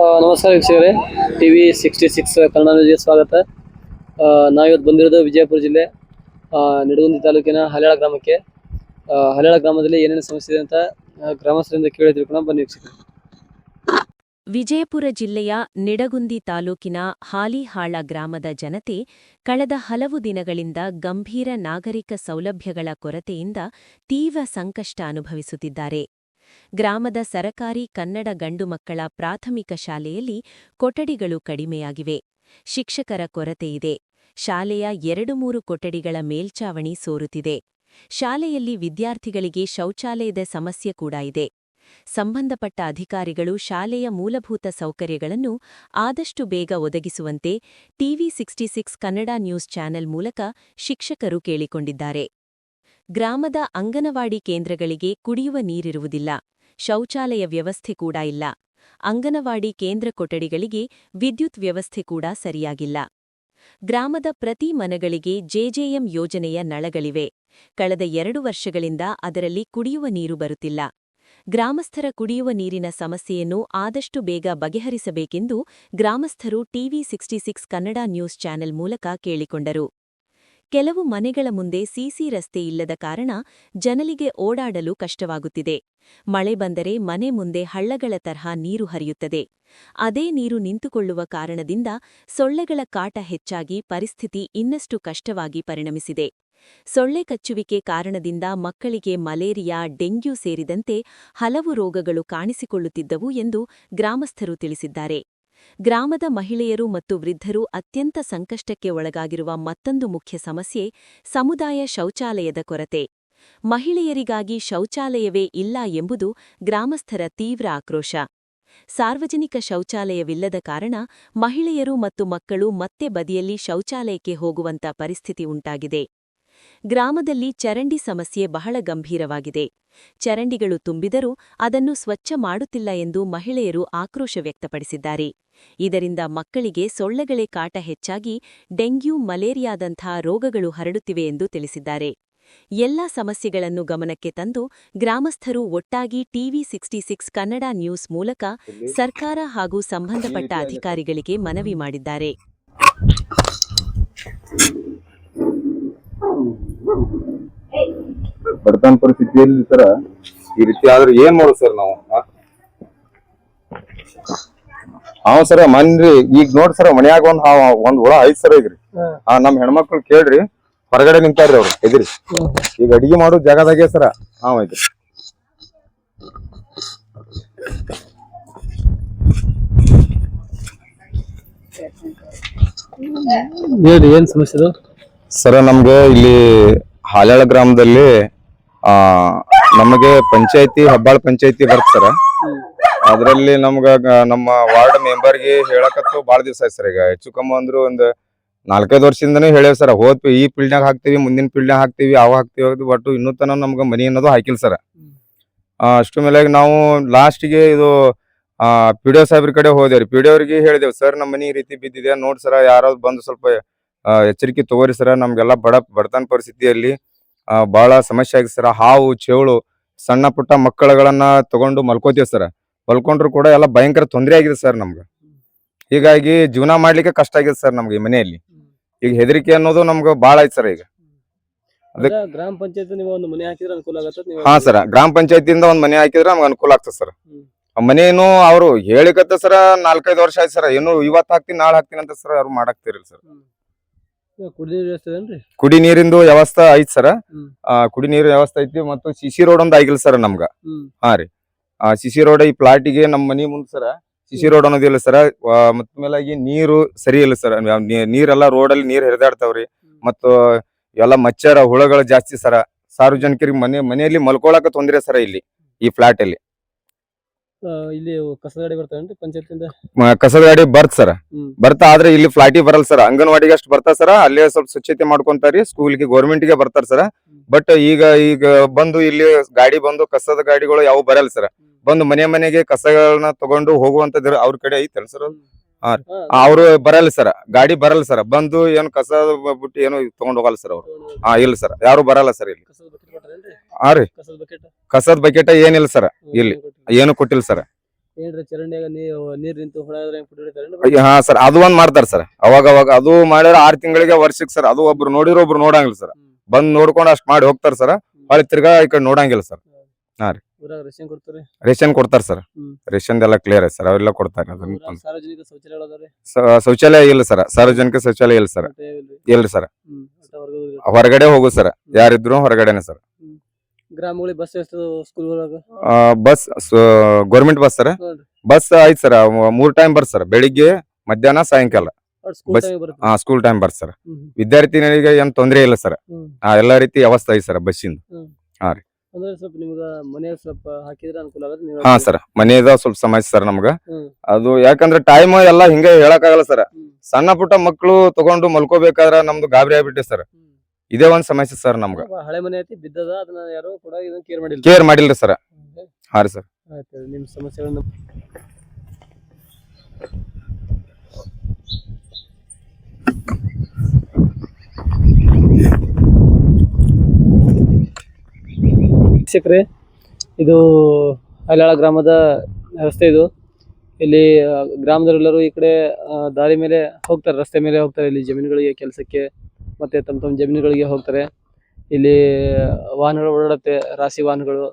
ನಮಸ್ಕಾರ ವೀಕ್ಷಕರೇ. T V sixty six Kannada ನ್ಯೂಸ್ಗೆ ಸ್ವಾಗತ ನಾವಿವತ್ತು ಬಂದಿರೋದು ವಿಜಯಪುರ ಜಿಲ್ಲೆ ನಿಡಗುಂದಿ ತಾಲೂಕಿನ ಹಲ್ಯಾಳ ಗ್ರಾಮಕ್ಕೆ. ಹಲ್ಯಾಳ ಗ್ರಾಮದಲ್ಲಿ ಏನೇನು ಸಮಸ್ಯೆ ಇದೆ ಅಂತ ಗ್ರಾಮಸ್ಥರಿಂದ ಕೇಳಿ ತಿಳ್ಕೊಂಡು ಬನ್ನಿ ವೀಕ್ಷಕರು. ವಿಜಯಪುರ ಜಿಲ್ಲೆಯ ನಿಡಗುಂದಿ ತಾಲೂಕಿನ ಹಾಲಿಹಾಳ ಗ್ರಾಮದ ಜನತೆ ಕಳೆದ ಹಲವು ದಿನಗಳಿಂದ ಗಂಭೀರ ನಾಗರಿಕ ಸೌಲಭ್ಯಗಳ ಕೊರತೆಯಿಂದ ತೀವ್ರ ಸಂಕಷ್ಟ ಅನುಭವಿಸುತ್ತಿದ್ದಾರೆ. ಗ್ರಾಮದ ಸರಕಾರಿ ಕನ್ನಡ ಗಂಡು ಮಕ್ಕಳ ಪ್ರಾಥಮಿಕ ಶಾಲೆಯಲ್ಲಿ ಕೊಠಡಿಗಳು ಕಡಿಮೆಯಾಗಿವೆ. ಶಿಕ್ಷಕರ ಕೊರತೆಯಿದೆ ಶಾಲೆಯ ಎರಡು ಮೂರು ಕೊಠಡಿಗಳ ಮೇಲ್ಚಾವಣಿ ಸೋರುತ್ತಿದೆ. ಶಾಲೆಯಲ್ಲಿ ವಿದ್ಯಾರ್ಥಿಗಳಿಗೆ ಶೌಚಾಲಯದ ಸಮಸ್ಯೆ ಕೂಡ ಇದೆ. ಸಂಬಂಧಪಟ್ಟ ಅಧಿಕಾರಿಗಳು ಶಾಲೆಯ ಮೂಲಭೂತ ಸೌಕರ್ಯಗಳನ್ನು ಆದಷ್ಟು ಬೇಗ ಒದಗಿಸುವಂತೆ TV sixty six Kannada news channel ಮೂಲಕ ಶಿಕ್ಷಕರು ಕೇಳಿಕೊಂಡಿದ್ದಾರೆ. ಗ್ರಾಮದ ಅಂಗನವಾಡಿ ಕೇಂದ್ರಗಳಿಗೆ ಕುಡಿಯುವ ನೀರಿರುವುದಿಲ್ಲ. ಶೌಚಾಲಯ ವ್ಯವಸ್ಥೆ ಕೂಡ ಇಲ್ಲ. ಅಂಗನವಾಡಿ ಕೇಂದ್ರ ಕೊಠಡಿಗಳಿಗೆ ವಿದ್ಯುತ್ ವ್ಯವಸ್ಥೆ ಕೂಡ ಸರಿಯಾಗಿಲ್ಲ. ಗ್ರಾಮದ ಪ್ರತಿ ಮನೆಗಳಿಗೆ ಜೆಜೆಎಂ ಯೋಜನೆಯ ನಳಗಳಿವೆ. ಕಳೆದ ಎರಡು ವರ್ಷಗಳಿಂದ ಅದರಲ್ಲಿ ಕುಡಿಯುವ ನೀರು ಬರುತ್ತಿಲ್ಲ. ಗ್ರಾಮಸ್ಥರ ಕುಡಿಯುವ ನೀರಿನ ಸಮಸ್ಯೆಯನ್ನು ಆದಷ್ಟು ಬೇಗ ಬಗೆಹರಿಸಬೇಕೆಂದು ಗ್ರಾಮಸ್ಥರು TV sixty six Kannada news channel ಮೂಲಕ ಕೇಳಿಕೊಂಡರು. ಕೆಲವು ಮನೆಗಳ ಮುಂದೆ ಸಿಸಿ ರಸ್ತೆ ಇಲ್ಲದ ಕಾರಣ ಜನಲಿಗೆ ಓಡಾಡಲು ಕಷ್ಟವಾಗುತ್ತಿದೆ. ಮಳೆ ಬಂದರೆ ಮನೆ ಮುಂದೆ ಹಳ್ಳಗಳ ತರಹ ನೀರು ಹರಿಯುತ್ತದೆ. ಅದೇ ನೀರು ನಿಂತುಕೊಳ್ಳುವ ಕಾರಣದಿಂದ ಸೊಳ್ಳೆಗಳ ಕಾಟ ಹೆಚ್ಚಾಗಿ ಪರಿಸ್ಥಿತಿ ಇನ್ನಷ್ಟು ಕಷ್ಟವಾಗಿ ಪರಿಣಮಿಸಿದೆ. ಸೊಳ್ಳೆ ಕಚ್ಚುವಿಕೆ ಕಾರಣದಿಂದ ಮಕ್ಕಳಿಗೆ ಮಲೇರಿಯಾ, ಡೆಂಗ್ಯೂ ಸೇರಿದಂತೆ ಹಲವು ರೋಗಗಳು ಕಾಣಿಸಿಕೊಳ್ಳುತ್ತಿದ್ದವು ಎಂದು ಗ್ರಾಮಸ್ಥರು ತಿಳಿಸಿದ್ದಾರೆ. ಗ್ರಾಮದ ಮಹಿಳೆಯರು ಮತ್ತು ವೃದ್ಧರು ಅತ್ಯಂತ ಸಂಕಷ್ಟಕ್ಕೆ ಒಳಗಾಗಿರುವ ಮತ್ತೊಂದು ಮುಖ್ಯ ಸಮಸ್ಯೆ ಸಮುದಾಯ ಶೌಚಾಲಯದ ಕೊರತೆ. ಮಹಿಳೆಯರಿಗಾಗಿ ಶೌಚಾಲಯವೇ ಇಲ್ಲ ಎಂಬುದು ಗ್ರಾಮಸ್ಥರ ತೀವ್ರ ಆಕ್ರೋಶ. ಸಾರ್ವಜನಿಕ ಶೌಚಾಲಯವಿಲ್ಲದ ಕಾರಣ ಮಹಿಳೆಯರು ಮತ್ತು ಮಕ್ಕಳು ಮತ್ತೆ ಬದಿಯಲ್ಲಿ ಶೌಚಾಲಯಕ್ಕೆ ಹೋಗುವಂತ ಪರಿಸ್ಥಿತಿ ಉಂಟಾಗಿದೆ. ಗ್ರಾಮದಲ್ಲಿ ಚರಂಡಿ ಸಮಸ್ಯೆ ಬಹಳ ಗಂಭೀರವಾಗಿದೆ. ಚರಂಡಿಗಳು ತುಂಬಿದರೂ ಅದನ್ನು ಸ್ವಚ್ಛ ಮಾಡುತ್ತಿಲ್ಲ ಎಂದು ಮಹಿಳೆಯರು ಆಕ್ರೋಶ ವ್ಯಕ್ತಪಡಿಸಿದ್ದಾರೆ. ಇದರಿಂದ ಮಕ್ಕಳಿಗೆ ಸೊಳ್ಳೆಗಳೇ ಕಾಟ ಹೆಚ್ಚಾಗಿ ಡೆಂಗ್ಯೂ ಮಲೇರಿಯಾದಂಥ ರೋಗಗಳು ಹರಡುತ್ತಿವೆ ಎಂದು ತಿಳಿಸಿದ್ದಾರೆ. ಎಲ್ಲಾ ಸಮಸ್ಯೆಗಳನ್ನು ಗಮನಕ್ಕೆ ತಂದು ಗ್ರಾಮಸ್ಥರು ಒಟ್ಟಾಗಿ TV sixty six Kannada news ಮೂಲಕ ಸರ್ಕಾರ ಹಾಗೂ ಸಂಬಂಧಪಟ್ಟ ಅಧಿಕಾರಿಗಳಿಗೆ ಮನವಿ ಮಾಡಿದ್ದಾರೆ. ಬಡತನ ಪರಿಸ್ಥಿತಿಯಲ್ಲಿ ಸರ ಈ ರೀತಿ ಆದ್ರೆ ಏನ್ ಮಾಡೋದು ಸರ್ ನಾವು ಹಾವ ಸರ ಮನ್ರಿ ಈಗ ನೋಡ್ ಸರ ಮನ್ಯಾಗ ಒಂದ್ ಹಾವ್ ಒಂದ್ ಹುಳ ಐದ್ ಸರ ಈಗ್ರಿ ಹಾ. ನಮ್ ಹೆಣ್ಮಕ್ಳು ಕೇಳ್ರಿ ಹೊರಗಡೆ ನಿಂತಾರ್ರಿ ಅವ್ರು ಎದ್ರಿ. ಈಗ ಅಡಿಗೆ ಮಾಡೋ ಜಾಗದಾಗೆ ಸರ ಹಾವ್ ಐತ್ರಿ ಹೇಳಿ ಏನ್ ಸಮಸ್ಯೆ ಸರ, ನಮ್ಗೆ ಇಲ್ಲಿ ಹಾಲ್ಯಾಳ ಗ್ರಾಮದಲ್ಲಿ, ಆ, ನಮಗೆ ಪಂಚಾಯತಿ, ಹೆಬ್ಬಾಳ್ ಪಂಚಾಯತಿ ಬರ್ತ ಸರ. ಅದ್ರಲ್ಲಿ ನಮ್ಗ ನಮ್ಮ ವಾರ್ಡ್ ಮೆಂಬರ್ಗೆ ಹೇಳಕತ್ತು ಬಹಳ ದಿವಸ ಆಯ್ತು ಸರ್ ಈಗ. ಹೆಚ್ಚು ಕಮ್ಮಿ ಅಂದ್ರು ಒಂದ್ ನಾಲ್ಕೈದು ವರ್ಷದಿಂದನೇ ಹೇಳೇವ್ ಸರ್. ಹೋದ್ ಈ ಫೀಲ್ಡ್ನಾಗ ಹಾಕ್ತಿವಿ, ಮುಂದಿನ ಫೀಲ್ಡ್ನಾಗ ಹಾಕ್ತಿವಿ ಅವ ಹಾಕ್ತಿವಿ ಅದು ಒಟ್ಟು ಇನ್ನೂ ತನ ನಮ್ಗ ಮನಿ ಅನ್ನೋದು ಹಾಕಿಲ್ಲ ಸರ್. ಅಷ್ಟು ಮೇಲೆ ನಾವು ಲಾಸ್ಟ್ಗೆ ಇದು ಪಿ ಡಿ ಒ ಸಾಹೇಬ್ರ ಕಡೆ ಹೋದೇವ್ರಿ ಪಿ ಡಿ ಅವ್ರಿಗೆ ಹೇಳಿದೇವ್, ಸರ್ ನಮ್ಮ ಮನಿ ಈ ರೀತಿ ಬಿದ್ದಿದೆ, ನೋಡ್ ಸರ, ಯಾರಾದ್ರು ಬಂದು ಸ್ವಲ್ಪ ಎಚ್ಚರಿಕೆ ತಗೋರಿ ಸರ ನಮ್ಗೆಲ್ಲ ಬಡ ಬಡತನ ಪರಿಸ್ಥಿತಿಯಲ್ಲಿ ಬಹಳ ಸಮಸ್ಯೆ ಆಗಿದೆ ಸರ. ಹಾವು ಚೇಳು ಸಣ್ಣ ಪುಟ್ಟ ಮಕ್ಕಳುಗಳನ್ನ ತಗೊಂಡು ಮಲ್ಕೋತೀವಿ ಸರ. ಮಲ್ಕೊಂಡ್ರು ಕೂಡ ಎಲ್ಲ ಭಯಂಕರ ತೊಂದರೆ ಆಗಿದೆ ಸರ್ ನಮ್ಗೆ. ಹೀಗಾಗಿ ಜೀವನ ಮಾಡ್ಲಿಕ್ಕೆ ಕಷ್ಟ ಆಗಿದೆ ಸರ್ ನಮ್ಗೆ ಈ ಮನೆಯಲ್ಲಿ. ಈಗ ಹೆದರಿಕೆ ಅನ್ನೋದು ನಮ್ಗೆ ಬಹಳ ಐತ್ ಸರ್ ಈಗ. ಗ್ರಾಮ ಪಂಚಾಯತ್ ನೀವು ಒಂದು ಮನೆ ಹಾಕಿದ್ರೆ ಅನುಕೂಲ ಆಗತ್ತೆ ನೀವು ಹಾ ಸರ್ ಗ್ರಾಮ ಪಂಚಾಯತಿಯಿಂದ ಒಂದ್ ಮನೆ ಹಾಕಿದ್ರೆ ನಮ್ಗೆ ಅನುಕೂಲ ಆಗ್ತದೆ ಸರ್. ಮನೇನು ಅವರು ಹೇಳಿಕತ್ತ ಸರ ನಾಲ್ಕೈದು ವರ್ಷ ಆಯ್ತು ಸರ್. ಏನು ಇವತ್ತು ಹಾಕ್ತೀನಿ ನಾಳೆ ಹಾಕ್ತೀನಿ ಅಂತ ಸರ್ ಅವ್ರು ಮಾಡಾಕ್ತಿರಲ್ಲ ಸರ್ ಈಗ ಕುಡಿಯೋ ವ್ಯವಸ್ಥೆ ಏನ್ರಿ ಕುಡಿ ನೀರಿಂದು ವ್ಯವಸ್ಥೆ ಐತ್ ಸರ್. ಕುಡಿ ನೀರಿನ ವ್ಯವಸ್ಥೆ ಐತಿ ಮತ್ತು ಸಿಸಿ ರೋಡ್ ಒಂದ್ ಆಗಿಲ್ಲ ಸರ್ ನಮ್ಗ. ಹಾ ರೀ. ಆ ಸಿಸಿ ರೋಡ್ ಈ ಪ್ಲಾಟಿಗೆ ನಮ್ಮ ಮನಿ ಮುಂದ್ ಸರ ಸಿಸಿ ರೋಡ್ ಅನ್ನೋದಿಲ್ಲ ಸರ್. ಮತ್ತ ಮೇಲಾಗಿ ನೀರು ಸರಿ ಇಲ್ಲ ಸರ್. ನೀರೆಲ್ಲ ಅಲ್ಲಿ ನೀರ್ ಹರಿದಾಡ್ತಾವ್ರಿ ಮತ್ತು ಎಲ್ಲ ಮಚ್ಚರ ಹುಳಗಳು ಜಾಸ್ತಿ ಸರ. ಸಾರ್ವಜನಿಕರಿಗೆ ಮನೆ ಮನೆಯಲ್ಲಿ ಮಲ್ಕೊಳಕ ತೊಂದ್ರೆ ಸರ ಇಲ್ಲಿ ಈ ಫ್ಲಾಟ್ ಅಲ್ಲಿ. ಇಲ್ಲಿ ಕಸದ ಗಾಡಿ ಬರ್ತಾವೇನ್ರಿ ಪಂಚಾಯತಿಂದ ಮ- ಕಸದ ಗಾಡಿ ಬರ್ತ್ ಸರ್. ಹ್ಮ್. ಬರ್ತಾ ಆದ್ರೆ ಇಲ್ಲಿ ಫ್ಲಾಟಿಗೆ ಬರಲ್ಲ ಸರ್. ಅಂಗನವಾಡಿಗೆ ಅಷ್ಟು ಬರ್ತಾ ಸರ. ಅಲ್ಲೇ ಸ್ವಲ್ಪ ಸ್ವಚ್ಛತೆ ಮಾಡ್ಕೊಂತಾರಿ ಸ್ಕೂಲ್ಗೆ ಗೌರ್ಮೆಂಟ್ಗೆ ಬರ್ತಾರ ಸರ್. ಬಟ್ ಈಗ ಈಗ ಬಂದು ಇಲ್ಲಿ ಗಾಡಿ ಬಂದು ಕಸದ ಗಾಡಿಗಳು ಯಾವ ಬರಲ್ಲ ಸರ್. ಬಂದು ಮನೆ ಮನೆಗೆ ಕಸಗಳನ್ನ ತಗೊಂಡು ಹೋಗುವಂತದ್ದು ಅವ್ರ ಕಡೆ ಐತಲ್ ಸರ್. ಅವ್ರು ಬರಲ್ಲ ಸರ್. ಗಾಡಿ ಬರಲ್ಲ ಸರ್. ಬಂದು ಏನು ಕಸ ಬಿಟ್ಟು ಏನು ತಗೊಂಡ್ ಹೋಗಲ್ಲ ಸರ್ ಅವ್ರು. ಹಾ ಇಲ್ಲ ಸರ್. ಯಾರು ಬರಲ್ಲ ಸರ್ ಇಲ್ಲಿ. ಹಾ ರೀ. ಕಸದ ಬಕೆಟ್? ಏನಿಲ್ಲ ಸರ್. ಇಲ್ಲಿ. ಏನು ಕೊಟ್ಟಿಲ್ಲ. ಸರ್. ಹಾ ಸರ್. ಅದು ಒಂದ್ ಮಾಡ್ತಾರ ಸರ್. ಅವಾಗ ಅವಾಗ ಅದು ಮಾಡಿದ್ರೆ ಆರ್ ತಿಂಗಳಿಗೆ ವರ್ಷಕ್ಕೆ ಸರ್. ಅದು ಒಬ್ರು ನೋಡಿರೋ ಒಬ್ರು ನೋಡಂಗಿಲ್ಲ ಸರ್. ಬಂದ್ ನೋಡ್ಕೊಂಡು ಅಷ್ಟ್ ಮಾಡಿ ಹೋಗ್ತಾರ ಸರ್. ಹೊಳಿ ತಿರ್ಗಾ ಈ ಕಡೆ ನೋಡಂಗಿಲ್ಲ ಸರ್. ಊರಾಗ ರೇಷನ್ ಕೊಡ್ತಾರೆ ರೇಷನ್ ಕೊಡ್ತಾರ ಸರ್. ರೇಷನ್ ಎಲ್ಲ ಕ್ಲಿಯರ್ ಸರ್. ಅವೆಲ್ಲ ಕೊಡ್ತಾರೆ ಅದನ್ನ ಸಾರ್ವಜನಿಕ ಶೌಚಾಲಯ ಅದಾವ್ರಿ ಸ- ಶೌಚಾಲಯ ಇಲ್ಲ ಸರ್. ಸಾರ್ವಜನಿಕ ಶೌಚಾಲಯ ಇಲ್ಲ ಸರ್. ಮತ್ತೆ ಇಲ್ರಿ? ಇಲ್ರಿ ಸರ್. ಹ್ಮ್. ಹೊರ್ಗಡೆ ಹೊರಗಡೆ ಹೋಗು ಸರ್. ಯಾರಿದ್ರು ಹೊರಗಡೆನೆ ಸರ್. ಗ್ರಾಮಗಳಿಗೆ ಬಸ್ ಎಷ್ಟು ಸ್ಕೂಲ್ ಒಳಗ? Bus government bus sir. Bus ಐತ್ ಸರ್. ಮೂರ್ ಟೈಮ್ ಬರ್ ಸರ್. ಬೆಳಿಗ್ಗೆ ಮಧ್ಯಾಹ್ನ ಸಾಯಂಕಾಲ. ಸ್ಕೂಲ್ ಬಸ್- ಟೈಮ್ ಬರುತ್ತೆ ಹಾ ಸ್ಕೂಲ್ ಟೈಮ್ ಬರ್ತ ಸರ್. ಹ್ಮ್. ವಿದ್ಯಾರ್ಥಿನಿಗೆ ಏನ್ ತೊಂದರೆ ಇಲ್ಲ ಸರ್. ಹ್ಮ್. ಆ ಎಲ್ಲಾ ರೀತಿ ವ್ಯವಸ್ಥೆ ಐತ್ ಸರ್ ಬಸ್ಸಿಂದ. ಅಂದ್ರೆ ಸ್ವಲ್ಪ ನಿಮ್ಗ ಮನೆಯಾಗ ಸ್ವಲ್ಪ ಹಾಕಿದ್ರೆ ಅನುಕೂಲ ಆಗುತ್ತೆ ನೀವು ಹಾ ಸರ್ ಮನೆಯದ ಸ್ವಲ್ಪ ಸಮಸ್ಯೆ ಸರ್ ನಮ್ಗ. ಹ್ಮ್. ಅದು ಯಾಕಂದ್ರೆ ಟೈಮ್ ಎಲ್ಲ ಹಿಂಗೆ ಹೇಳಕ್ಕಾಗಲ್ಲ ಸರ್. ಹ್ಮ್. ಸಣ್ಣ ಪುಟ್ಟ ಮಕ್ಕಳು ತಗೊಂಡು ಮಲ್ಕೋಬೇಕಾದ್ರ ನಮ್ದು ಗಾಬರಿ ಆಗ್ಬಿಟ್ಟೆ ಸರ್. ಹ್ಮ್. ಇದೇ ಒಂದ್ ಸಮಸ್ಯೆ ಸರ್ ನಮ್ಗ. ಸ್ವಲ್ಪ ಹಳೆ ಮನೆ ಐತಿ ಬಿದ್ದದ ಅದನ್ನ ಯಾರು ಕೂಡ ಇದನ್ನ ಕೇರ್ ಮಾಡಿಲ್ಲ. ಕೇರ್ ಮಾಡಿಲ್ರಿ ಸರ್. ಹಾ ರೀ ಸರ್. ಆಯ್ತು ನಿಮ್ ಸಮಸ್ಯೆಗಳನ್ನ ವೀಕ್ಷಕರೇ, ಇದು ಹಲ್ಯಾಳ ಗ್ರಾಮದ ರಸ್ತೆ ಇದು. ಇಲ್ಲಿ ಗ್ರಾಮದವರೆಲ್ಲರೂ ಈ ಕಡೆ ದಾರಿ ಮೇಲೆ ಹೋಗ್ತಾರೆ, ರಸ್ತೆ ಮೇಲೆ ಹೋಗ್ತಾರೆ. ಇಲ್ಲಿ ಜಮೀನುಗಳಿಗೆ ಕೆಲಸಕ್ಕೆ ಮತ್ತೆ ತಮ್ಮ ತಮ್ಮ ಜಮೀನುಗಳಿಗೆ ಹೋಗ್ತಾರೆ. ಇಲ್ಲಿ ವಾಹನಗಳು ಓಡಾಡುತ್ತೆ, ರಾಶಿ ವಾಹನಗಳು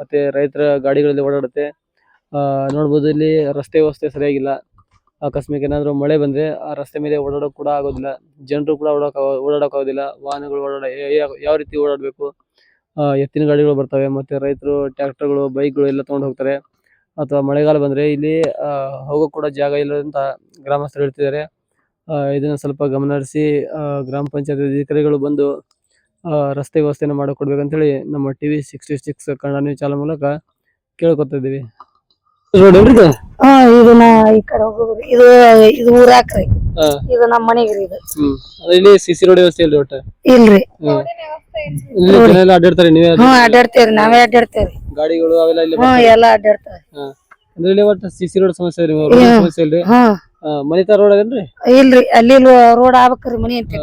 ಮತ್ತೆ ರೈತರ ಗಾಡಿಗಳಲ್ಲಿ ಓಡಾಡುತ್ತೆ. ನೋಡ್ಬೋದು ಇಲ್ಲಿ ರಸ್ತೆ ವ್ಯವಸ್ಥೆ ಸರಿಯಾಗಿಲ್ಲ. ಆಕಸ್ಮಿಕ ಏನಾದರೂ ಮಳೆ ಬಂದ್ರೆ ಆ ರಸ್ತೆ ಮೇಲೆ ಓಡಾಡೋಕೆ ಕೂಡ ಆಗೋದಿಲ್ಲ. ಜನರು ಕೂಡ ಓಡಾಡೋಕೆ ಓಡಾಡೋಕ್ಕಾಗೋದಿಲ್ಲ ವಾಹನಗಳು ಓಡಾಡ ಯಾವ ರೀತಿ ಓಡಾಡಬೇಕು? ಎತ್ತಿನ ಗಾಡಿಗಳು ಬರ್ತವೆ ಮತ್ತೆ ರೈತರು ಟ್ರ್ಯಾಕ್ಟರ್ಗಳು ಬೈಕ್ಗಳು ಎಲ್ಲ ತಗೊಂಡು ಹೋಗ್ತಾರೆ. ಅಥವಾ ಮಳೆಗಾಲ ಬಂದ್ರೆ ಇಲ್ಲಿ ಆ, ಹೋಗೋಕ್ ಕೂಡ ಜಾಗ ಇಲ್ಲ ಅಂತ ಗ್ರಾಮಸ್ಥರು ಹೇಳ್ತಿದ್ದಾರೆ. ಆ, ಇದನ್ನ ಸ್ವಲ್ಪ ಗಮನ ಹರಿಸಿ ಆಹ್ಹ್ ಗ್ರಾಮ ಪಂಚಾಯತ್ ಅಧಿಕಾರಿಗಳು ಬಂದು ಆಹ್ಹ್ ರಸ್ತೆ ವ್ಯವಸ್ಥೆನ ಮಾಡಿಕೊಡ್ಬೇಕಂತೇಳಿ ನಮ್ಮ TV sixty six Kannada news channel ಮೂಲಕ ಕೇಳ್ಕೊತಾ ಇದೀವಿ ರೋಡ್ ಇದು? ಹಾ ಈ ಕಡೆ ಹೋಗೋದು. ಇದು ಇದು ಊರಾಕ್ರಿ ಹಾ. ಇದು ನಮ್ಮ ಮನೆಗ್ರಿ ಇದು. ಹ್ಮ್. ಅದೇ ಇಲ್ಲಿ ಸಿ ಸಿ ರೋಡ್ ವ್ಯವಸ್ಥೆ ಇಲ್ರಿ ಒಟ್ಟ? ಇಲ್ರಿ. ಇಲ್ಲಿ ಜನ ಎಲ್ಲ ಅಡ್ಡಾಡ್ತಾರೆ ನೀವೇ ಹ್ಮ್ ಅಡ್ಡಾಡ್ತೇವ್ರಿ ನಾವೇ ಅಡ್ಡಾಡ್ತೇವ್ರಿ. ಗಾಡಿಗಳು ಅವೆಲ್ಲ ಇಲ್ಲಿ ಹ್ಮ್ ಎಲ್ಲಾ ಅಡ್ಡಾಡ್ತಾವ್ರಿ. ಅಂದ್ರೆ ಇಲ್ಲಿ ಒಟ್ಟು ಸಿ ಸಿ ರೋಡ್ ಸಮಸ್ಯೆ ರೀ. ಸಮಸ್ಯೆ ಇಲ್ರಿ? ಹ್ಮ್. ಮನಿತಾ ರೋಡ್ ಅದೇನ್ರಿ? ಇಲ್ರಿ ಅಲ್ಲಿ ರೋಡ್ ಆಗ್ಬೇಕ್ರಿ ಮನಿ ಅಂತ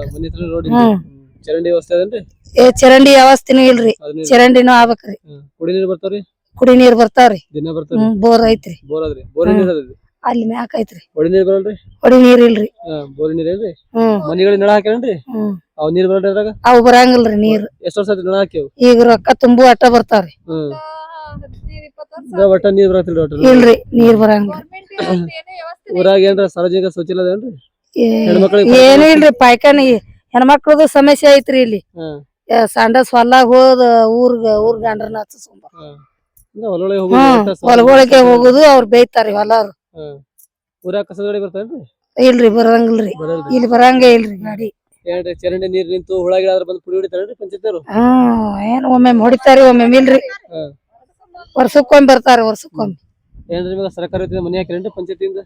ರೋಡ್ ಹ್ಮ್. ಚರಂಡಿ ವ್ಯವಸ್ಥೆ ಅದೇನ್ರಿ? ಏ ಚರಂಡಿ ವ್ಯವಸ್ಥೆನೂ ಇಲ್ರಿ. ಅದನ್ನ ಚರಂಡಿನೂ ಆಗ್ಬೇಕ್ರಿ. ಕುಡಿ ನೀರು ಬರ್ತಾವ್ರಿ? ಕುಡಿ ನೀರ್ ಬರ್ತಾವ್ರಿ. ದಿನ ಬರ್ತಾವ್ರಿ? ಬೋರ್ ಐತ್ರಿ. ಬೋರ್ ಅದ್ರಿ ಬೋರ್ ನೀರ್ ಅದ್ರಿ ಅಲ್ಲಿ ಮ್ಯಾಕ್ ಐತ್ರಿ. ಒಡಿ ನೀರ್ ಬರಲ್ರಿ? ಹೊಡಿ ನೀರ್ ಇಲ್ರಿ. ಬೋರ್ ನೀರ್ ಏನ್ರಿ ಹ್ಮ್. ಮನಿಗಳಿಗೆ ನಳ ಹಾಕ್ಯಾರೇನ್ರಿ? ಹ್ಮ್. ಅವ್ ನೀರ್ ಬರಲ್ರಿ ಅದ್ರಾಗ? ಅವು ಬರಂಗಲ್ರಿ ನೀರ್. ಎಷ್ಟ್ ವರ್ಷ ಆಯ್ತು ನಳ ಹಾಕ್ಯಾವ? ಈಗ ರೊಕ್ಕ ತುಂಬು ಅಟ್ಟ ಬರ್ತಾವ್ರಿ. ಹ್ಮ್. ಒಟ್ಟ ನೀರ್ ಬರತ್ತಿಲ್ರಿ ಒಟ್ಟ? ಇಲ್ರಿ ನೀರ್ ಬರಂಗಿಲ್ರಿ ಊರಾಗ ಏನ್ರ ಸಾರ್ವಜನಿಕ ಶೌಚಾಲಯ ಅದೇನ್ರಿ ಏ- ಹೆಣ್ಮಕ್ಳಿಗೆ ಏನೂ ಇಲ್ರಿ ಪಾಯ್ಕಾನಿ ಹೆಣ್ಮಕ್ಳದು ಸಮಸ್ಯೆ ಐತ್ರಿ ಇಲ್ಲಿ. ಏ, ಸಂಡಸ್ ಹೊಲ್ಲಾಗ ಹೋದ ಊರ್ಗ ಊರ್ ಗಂಡ್ರನ್ನ ಹಚ್ಚಿಸ್ಕೊಂಡ್ ಹೊಲಗೊಳಗೆ. ಹೋಗುದು ಅವ್ರ ಬೇಯ್ತಾರಿ ಹೊಲಾರು. ಹ್ಮ್ ಊರಾಗ ಕಸದ ಇಲ್ರಿ ಬರಂಗಿಲ್ರಿ. ಇಲ್ಲಿ ಬರಂಗೇ ಇಲ್ರಿ ಗಾಡಿ. ಏನ್ರಿ ಚರಂಡಿ ನೀರ್ ನಿಂತು ಹುಳ ಗಿಡ ಬಂದು ಪುಡಿ ಹೊಡಿತಾರೇನ್ರಿ ಪಂಚಾಯತ್ನವ್ರು? ಹ್ಮ್ ಏನ್ ಒಮ್ಮೆ ಹೊಡಿತಾರಿ ಒಮ್ಮೆ ಇಲ್ರಿ. ವರ್ಷಕ್ಕೊಮ್ಮೆ ಬರ್ತಾರ ವರ್ಷಕ್ಕೊಮ್ಮೆ. ಏನ್ರಿ ಸರ್ಕಾರ ಮನೆ ಹಾಕಿರೇನ್ರಿ ಪಂಚಾಯತಿಯಿಂದ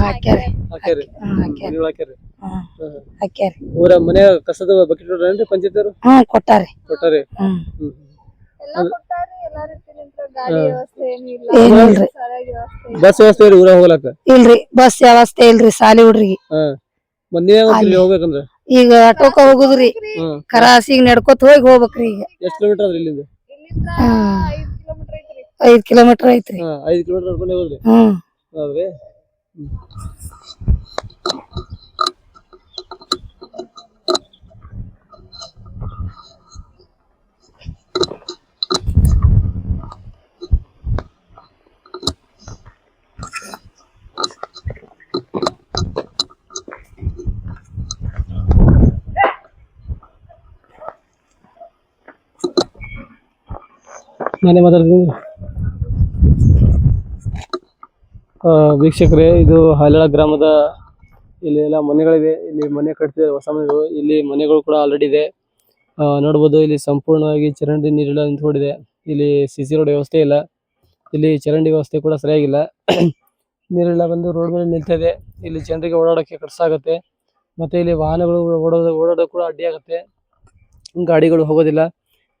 ಹಾಕ್ಯಾರಿ. ಹಾಕ್ಯಾರಿ. ಊರ ಮನೆ ಕಸದ ಬಕೆಟ್ ಹೊಡ್ರೇನ್ರಿ ಪಂಚಾಯತ್ನವ್ರು? ಕೊಟ್ಟಾರಿ. ಕೊಟ್ಟಾರಿ? ಹ್ಮ್. ಹ್ಮ್ ಏನಿಲ್ರಿ ಬಸ್ ವ್ಯವಸ್ಥೆ ರೀ ಊರಾಗ ಹೋಗ್ಲಾಕ ಇಲ್ರಿ ಬಸ್ ವ್ಯವಸ್ಥೆ ಇಲ್ರಿ ಸಾಲಿ ಹುಡ್ರಿಗೆ. ಮತ್ ನೀವೇ ಹೋಗ್ಬೇಕಂದ್ರ? ಈಗ ಆಟೋಕ ಹೋಗುದ್ರಿ. ಕರಾಸಿಗೆ ನಡ್ಕೊತ ಹೋಗಿ ಹೋಗ್ಬೇಕ್ರಿ ಈಗ. ಎಷ್ಟ್ ಕಿಲೋಮೀಟರ್ ಅದ್ರಿ ಇಲ್ಲಿಂದ? ಐದ್ ಕಿಲೋಮೀಟರ್ ಐತ್ರಿ. ಐದ್ ಕಿಲೋಮೀಟರ್ ನಡ್ಕೊಂಡೆ ಹೋಗ್ರಿ ಹ್ಮ್. ಹೌದ್ರಿ? ನಾನೇ ಮಾತಾಡ್ತೀನಿ. ವೀಕ್ಷಕರೇ, ಇದು ಹಲಳ ಗ್ರಾಮದ ಇಲ್ಲಿ ಎಲ್ಲ ಮನೆಗಳಿವೆ. ಇಲ್ಲಿ ಮನೆ ಕಟ್ತಿದ್ದಾರೆ ಹೊಸ ಮನೆಗಳು. ಇಲ್ಲಿ ಮನೆಗಳು ಕೂಡ ಆಲ್ರೆಡಿ ಇದೆ. ನೋಡ್ಬೋದು, ಇಲ್ಲಿ ಸಂಪೂರ್ಣವಾಗಿ ಚರಂಡಿ ನೀರಿಲ್ಲ ನಿಂತ್ಕೊಂಡಿದೆ. ಇಲ್ಲಿ ಸಿ ರೋಡ್ ವ್ಯವಸ್ಥೆ ಇಲ್ಲ. ಇಲ್ಲಿ ಚರಂಡಿ ವ್ಯವಸ್ಥೆ ಕೂಡ ಸರಿಯಾಗಿಲ್ಲ. ನೀರೆಲ್ಲ ಬಂದು ರೋಡ್ ಮೇಲೆ ನಿಲ್ತಾ ಇದೆ ಇಲ್ಲಿ ಜನರಿಗೆ ಓಡಾಡೋಕ್ಕೆ ಕಷ್ಟ ಆಗುತ್ತೆ. ಮತ್ತೆ ಇಲ್ಲಿ ವಾಹನಗಳು ಓಡೋದು ಓಡಾಡೋಕೆ ಕೂಡ ಅಡ್ಡಿ ಆಗುತ್ತೆ ಗಾಡಿಗಳು ಹೋಗೋದಿಲ್ಲ.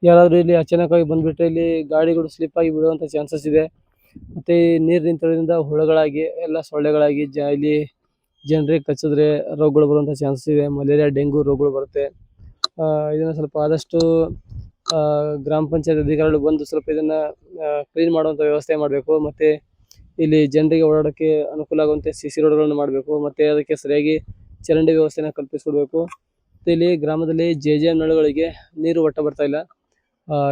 ಯಾರಾದ್ರೂ ಇಲ್ಲಿ ಅಚಾನಕ್ಕಾಗಿ ಬಂದ್ಬಿಟ್ರೆ ಇಲ್ಲಿ ಗಾಡಿಗಳು ಸ್ಲಿಪ್ ಆಗಿ ಬಿಡುವಂತ ಚಾನ್ಸಸ್ ಇದೆ. ಮತ್ತೆ ನೀರು ನಿಂತಿರೋದ್ರಿಂದ ಹುಳಗಳಾಗಿ, ಎಲ್ಲ ಸೊಳ್ಳೆಗಳಾಗಿ, ಜ ಇಲ್ಲಿ ಜನರಿಗೆ ಕಚ್ಚಿದ್ರೆ ರೋಗಗಳು ಬರುವಂತ ಚಾನ್ಸಸ್ ಇದೆ. ಮಲೇರಿಯಾ ಡೆಂಗು ರೋಗಗಳು ಬರುತ್ತೆ. ಇದನ್ನ ಸ್ವಲ್ಪ ಆದಷ್ಟು ಗ್ರಾಮ ಪಂಚಾಯತ್ ಅಧಿಕಾರಿಗಳು ಬಂದು ಸ್ವಲ್ಪ ಇದನ್ನ ಕ್ಲೀನ್ ಮಾಡುವಂತ ವ್ಯವಸ್ಥೆ ಮಾಡಬೇಕು. ಮತ್ತೆ ಇಲ್ಲಿ ಜನರಿಗೆ ಓಡಾಡಕ್ಕೆ ಅನುಕೂಲ ಆಗುವಂತೆ ಸಿ ಸಿ ರೋಡ್ಗಳನ್ನು ಮಾಡಬೇಕು. ಮತ್ತೆ ಅದಕ್ಕೆ ಸರಿಯಾಗಿ ಚರಂಡಿ ವ್ಯವಸ್ಥೆನ ಕಲ್ಪಿಸಿಕೊಡ್ಬೇಕು. ಮತ್ತೆ ಇಲ್ಲಿ ಗ್ರಾಮದಲ್ಲಿ ಜೆ ಜೆ ನಳಗಳಿಗೆ ನೀರು ಒಟ್ಟ ಬರ್ತಾ ಇಲ್ಲ.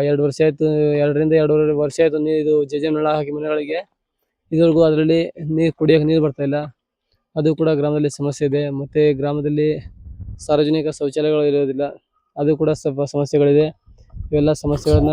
ಎರಡು ವರ್ಷ ಆಯ್ತು, ಎರಡರಿಂದ ಎರಡೂವರೆ ವರ್ಷ ಆಯ್ತು ನೀರು ಇದು ಜೆ ಜೆ ಎಂ ನಳ ಹಾಕಿ ಮನೆಗಳಿಗೆ ಇದುವರೆಗೂ ಅದರಲ್ಲಿ ನೀರು ಕುಡಿಯೋಕೆ ನೀರು ಬರ್ತಾ ಇಲ್ಲ. ಅದು ಕೂಡ ಗ್ರಾಮದಲ್ಲಿ ಸಮಸ್ಯೆ ಇದೆ. ಮತ್ತೆ ಗ್ರಾಮದಲ್ಲಿ ಸಾರ್ವಜನಿಕ ಶೌಚಾಲಯಗಳು ಇರೋದಿಲ್ಲ. ಅದು ಕೂಡ ಸ್ವಲ್ಪ ಸಮಸ್ಯೆಗಳಿದೆ. ಇವೆಲ್ಲ ಸಮಸ್ಯೆಗಳನ್ನ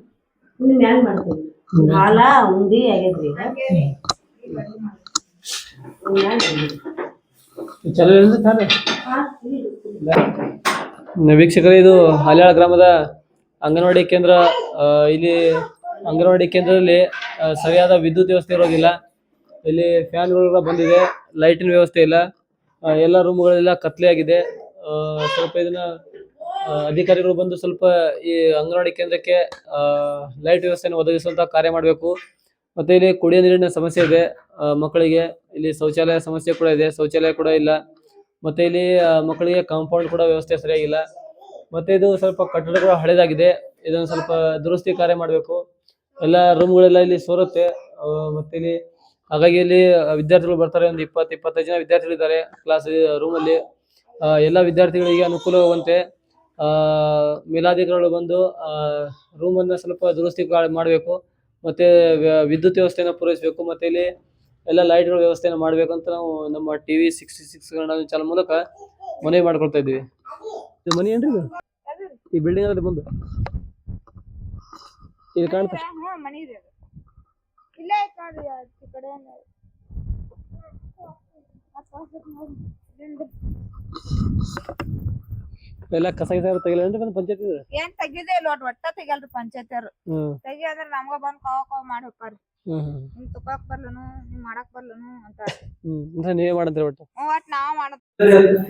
ಅಡಿಗೆ ಮಾಡಿದ್ರೆ ಉಂಡಿ ಮ್ಯಾಲ ಮಾಡ್ತೀವಿ ಹಾಲ ಉಂಡಿ ಆಗೈತ್ರಿ ಈಗ ಉಂಡಿ ಮ್ಯಾಲ್ ಮಾಡ್ತೀವಿ. ಚಲೋ ನ- ವೀಕ್ಷಕರೇ ಇದು ಹಾಲ್ಯಾಳ ಗ್ರಾಮದ ಅಂಗನವಾಡಿ ಕೇಂದ್ರ ಇಲ್ಲಿ ಅಂಗನವಾಡಿ ಕೇಂದ್ರದಲ್ಲಿ ಸರಿಯಾದ ವಿದ್ಯುತ್ ವ್ಯವಸ್ಥೆ ಇರೋದಿಲ್ಲ. ಇಲ್ಲಿ ಫ್ಯಾನ್ಗಳೆಲ್ಲ ಬಂದಿದೆ ಲೈಟಿನ ವ್ಯವಸ್ಥೆ ಇಲ್ಲ. ಎಲ್ಲ ರೂಮ್ಗಳೆಲ್ಲ ಕತ್ಲೆ ಆಗಿದೆ. ಸ್ವಲ್ಪ ಇದನ್ನ ಅಧಿಕಾರಿಗಳು ಬಂದು ಸ್ವಲ್ಪ ಈ ಅಂಗನವಾಡಿ ಕೇಂದ್ರಕ್ಕೆ ಲೈಟ್ ವ್ಯವಸ್ಥೆಯನ್ನು ಒದಗಿಸುವಂತ ಕಾರ್ಯ ಮಾಡಬೇಕು. ಮತ್ತೆ ಇಲ್ಲಿ ಕುಡಿಯೋ ನೀರಿನ ಸಮಸ್ಯೆ ಇದೆ. ಮಕ್ಕಳಿಗೆ ಇಲ್ಲಿ ಶೌಚಾಲಯ ಸಮಸ್ಯೆ ಕೂಡ ಇದೆ. ಶೌಚಾಲಯ ಕೂಡ ಇಲ್ಲ. ಮತ್ತೆ ಇಲ್ಲಿ ಮಕ್ಕಳಿಗೆ ಕಾಂಪೌಂಡ್ ಕೂಡ ವ್ಯವಸ್ಥೆ ಸರಿಯಾಗಿಲ್ಲ. ಮತ್ತೆ ಇದು ಸ್ವಲ್ಪ ಕಟ್ಟಡ ಕೂಡ ಹಳೇದಾಗಿದೆ. ಇದನ್ನು ಸ್ವಲ್ಪ ದುರಸ್ತಿ ಕಾರ್ಯ ಮಾಡಬೇಕು. ಎಲ್ಲ ರೂಮ್ಗಳೆಲ್ಲ ಇಲ್ಲಿ ಸೋರುತ್ತೆ. ಮತ್ತೆ ಇಲ್ಲಿ ಹಾಗಾಗಿ ಇಲ್ಲಿ ವಿದ್ಯಾರ್ಥಿಗಳು ಬರ್ತಾರೆ. ಒಂದು ಇಪ್ಪತ್ತು, ಇಪ್ಪತ್ತೈದು ಜನ ವಿದ್ಯಾರ್ಥಿಗಳಿದ್ದಾರೆ ಕ್ಲಾಸ್, ರೂಮಲ್ಲಿ. ಎಲ್ಲ ವಿದ್ಯಾರ್ಥಿಗಳಿಗೆ ಅನುಕೂಲವಾಗುವಂತೆ. ಮೇಲಾಧಿಕಾರಿಗಳು ಬಂದು ರೂಮನ್ನು ಸ್ವಲ್ಪ ದುರಸ್ತಿ ಮಾಡಬೇಕು ಮತ್ತೆ ವಿದ್ಯುತ್ ವ್ಯವಸ್ಥೆಯನ್ನು ಪೂರೈಸಬೇಕು ಮತ್ತೆ ಇಲ್ಲಿ ಎಲ್ಲ ಲೈಟ್ಗಳ ವ್ಯವಸ್ಥೆಯನ್ನು ಮಾಡಬೇಕು ಅಂತ ನಾವು ನಮ್ಮ ಟಿವಿ ಸಿಕ್ಸ್ಟಿ ಸಿಕ್ಸ್ ಚಾನಲ್ ಮೂಲಕ ಮನವಿ ಮಾಡ್ಕೊಳ್ತಾ ಇದ್ದೀವಿ ಇದು ಮನಿ ಏನ್ರಿ ಈ ಬಿಲ್ಡಿಂಗ್ ಅಲ್ಲಿ ಬಂದು ಇಲ್ಲಿ ಕಾಣ್ತಾ ಐತ್ ನೋಡ್ರಿ ಆಚೆ ಕಡೆ ಎಲ್ಲ ಕಸ ಗಿಸ ತೆಗಿಲ್ಲ ಏನ್ರಿ ಬಂದು ಪಂಚಾಯತ್ ಏನ್ ತೆಗಿದೇ ಇಲ್ಲ ಒಟ್ ಒಟ್ಟ ತೆಗಿಯಲ್ರಿ ಪಂಚಾಯತಿಯವ್ರು. ಹ್ಮ್. ತೆಗಿ ಅಂದ್ರ ನಮ್ಗ ಬಂದ್ ಕಾವ ಕಾವ ಮಾಡಿ ಹೋಗ್ತಾರ ಹ್ಮ್ ಹ್ಮ್ ನಿಮ್ ತುಕಾಕ್ ಬರ್ಲನು ನಿಮ್ ಮಾಡಕ್ ಬರ್ಲನು ಅಂತ ಹ್ಮ್ ಅಂದ್ರೆ ನೀವೇ ಮಾಡಿದ್ರಿ ಒಟ್ಟು? ಹ್ಮ್ ಒಟ್ ನಾವ್ ಮಾಡದ್.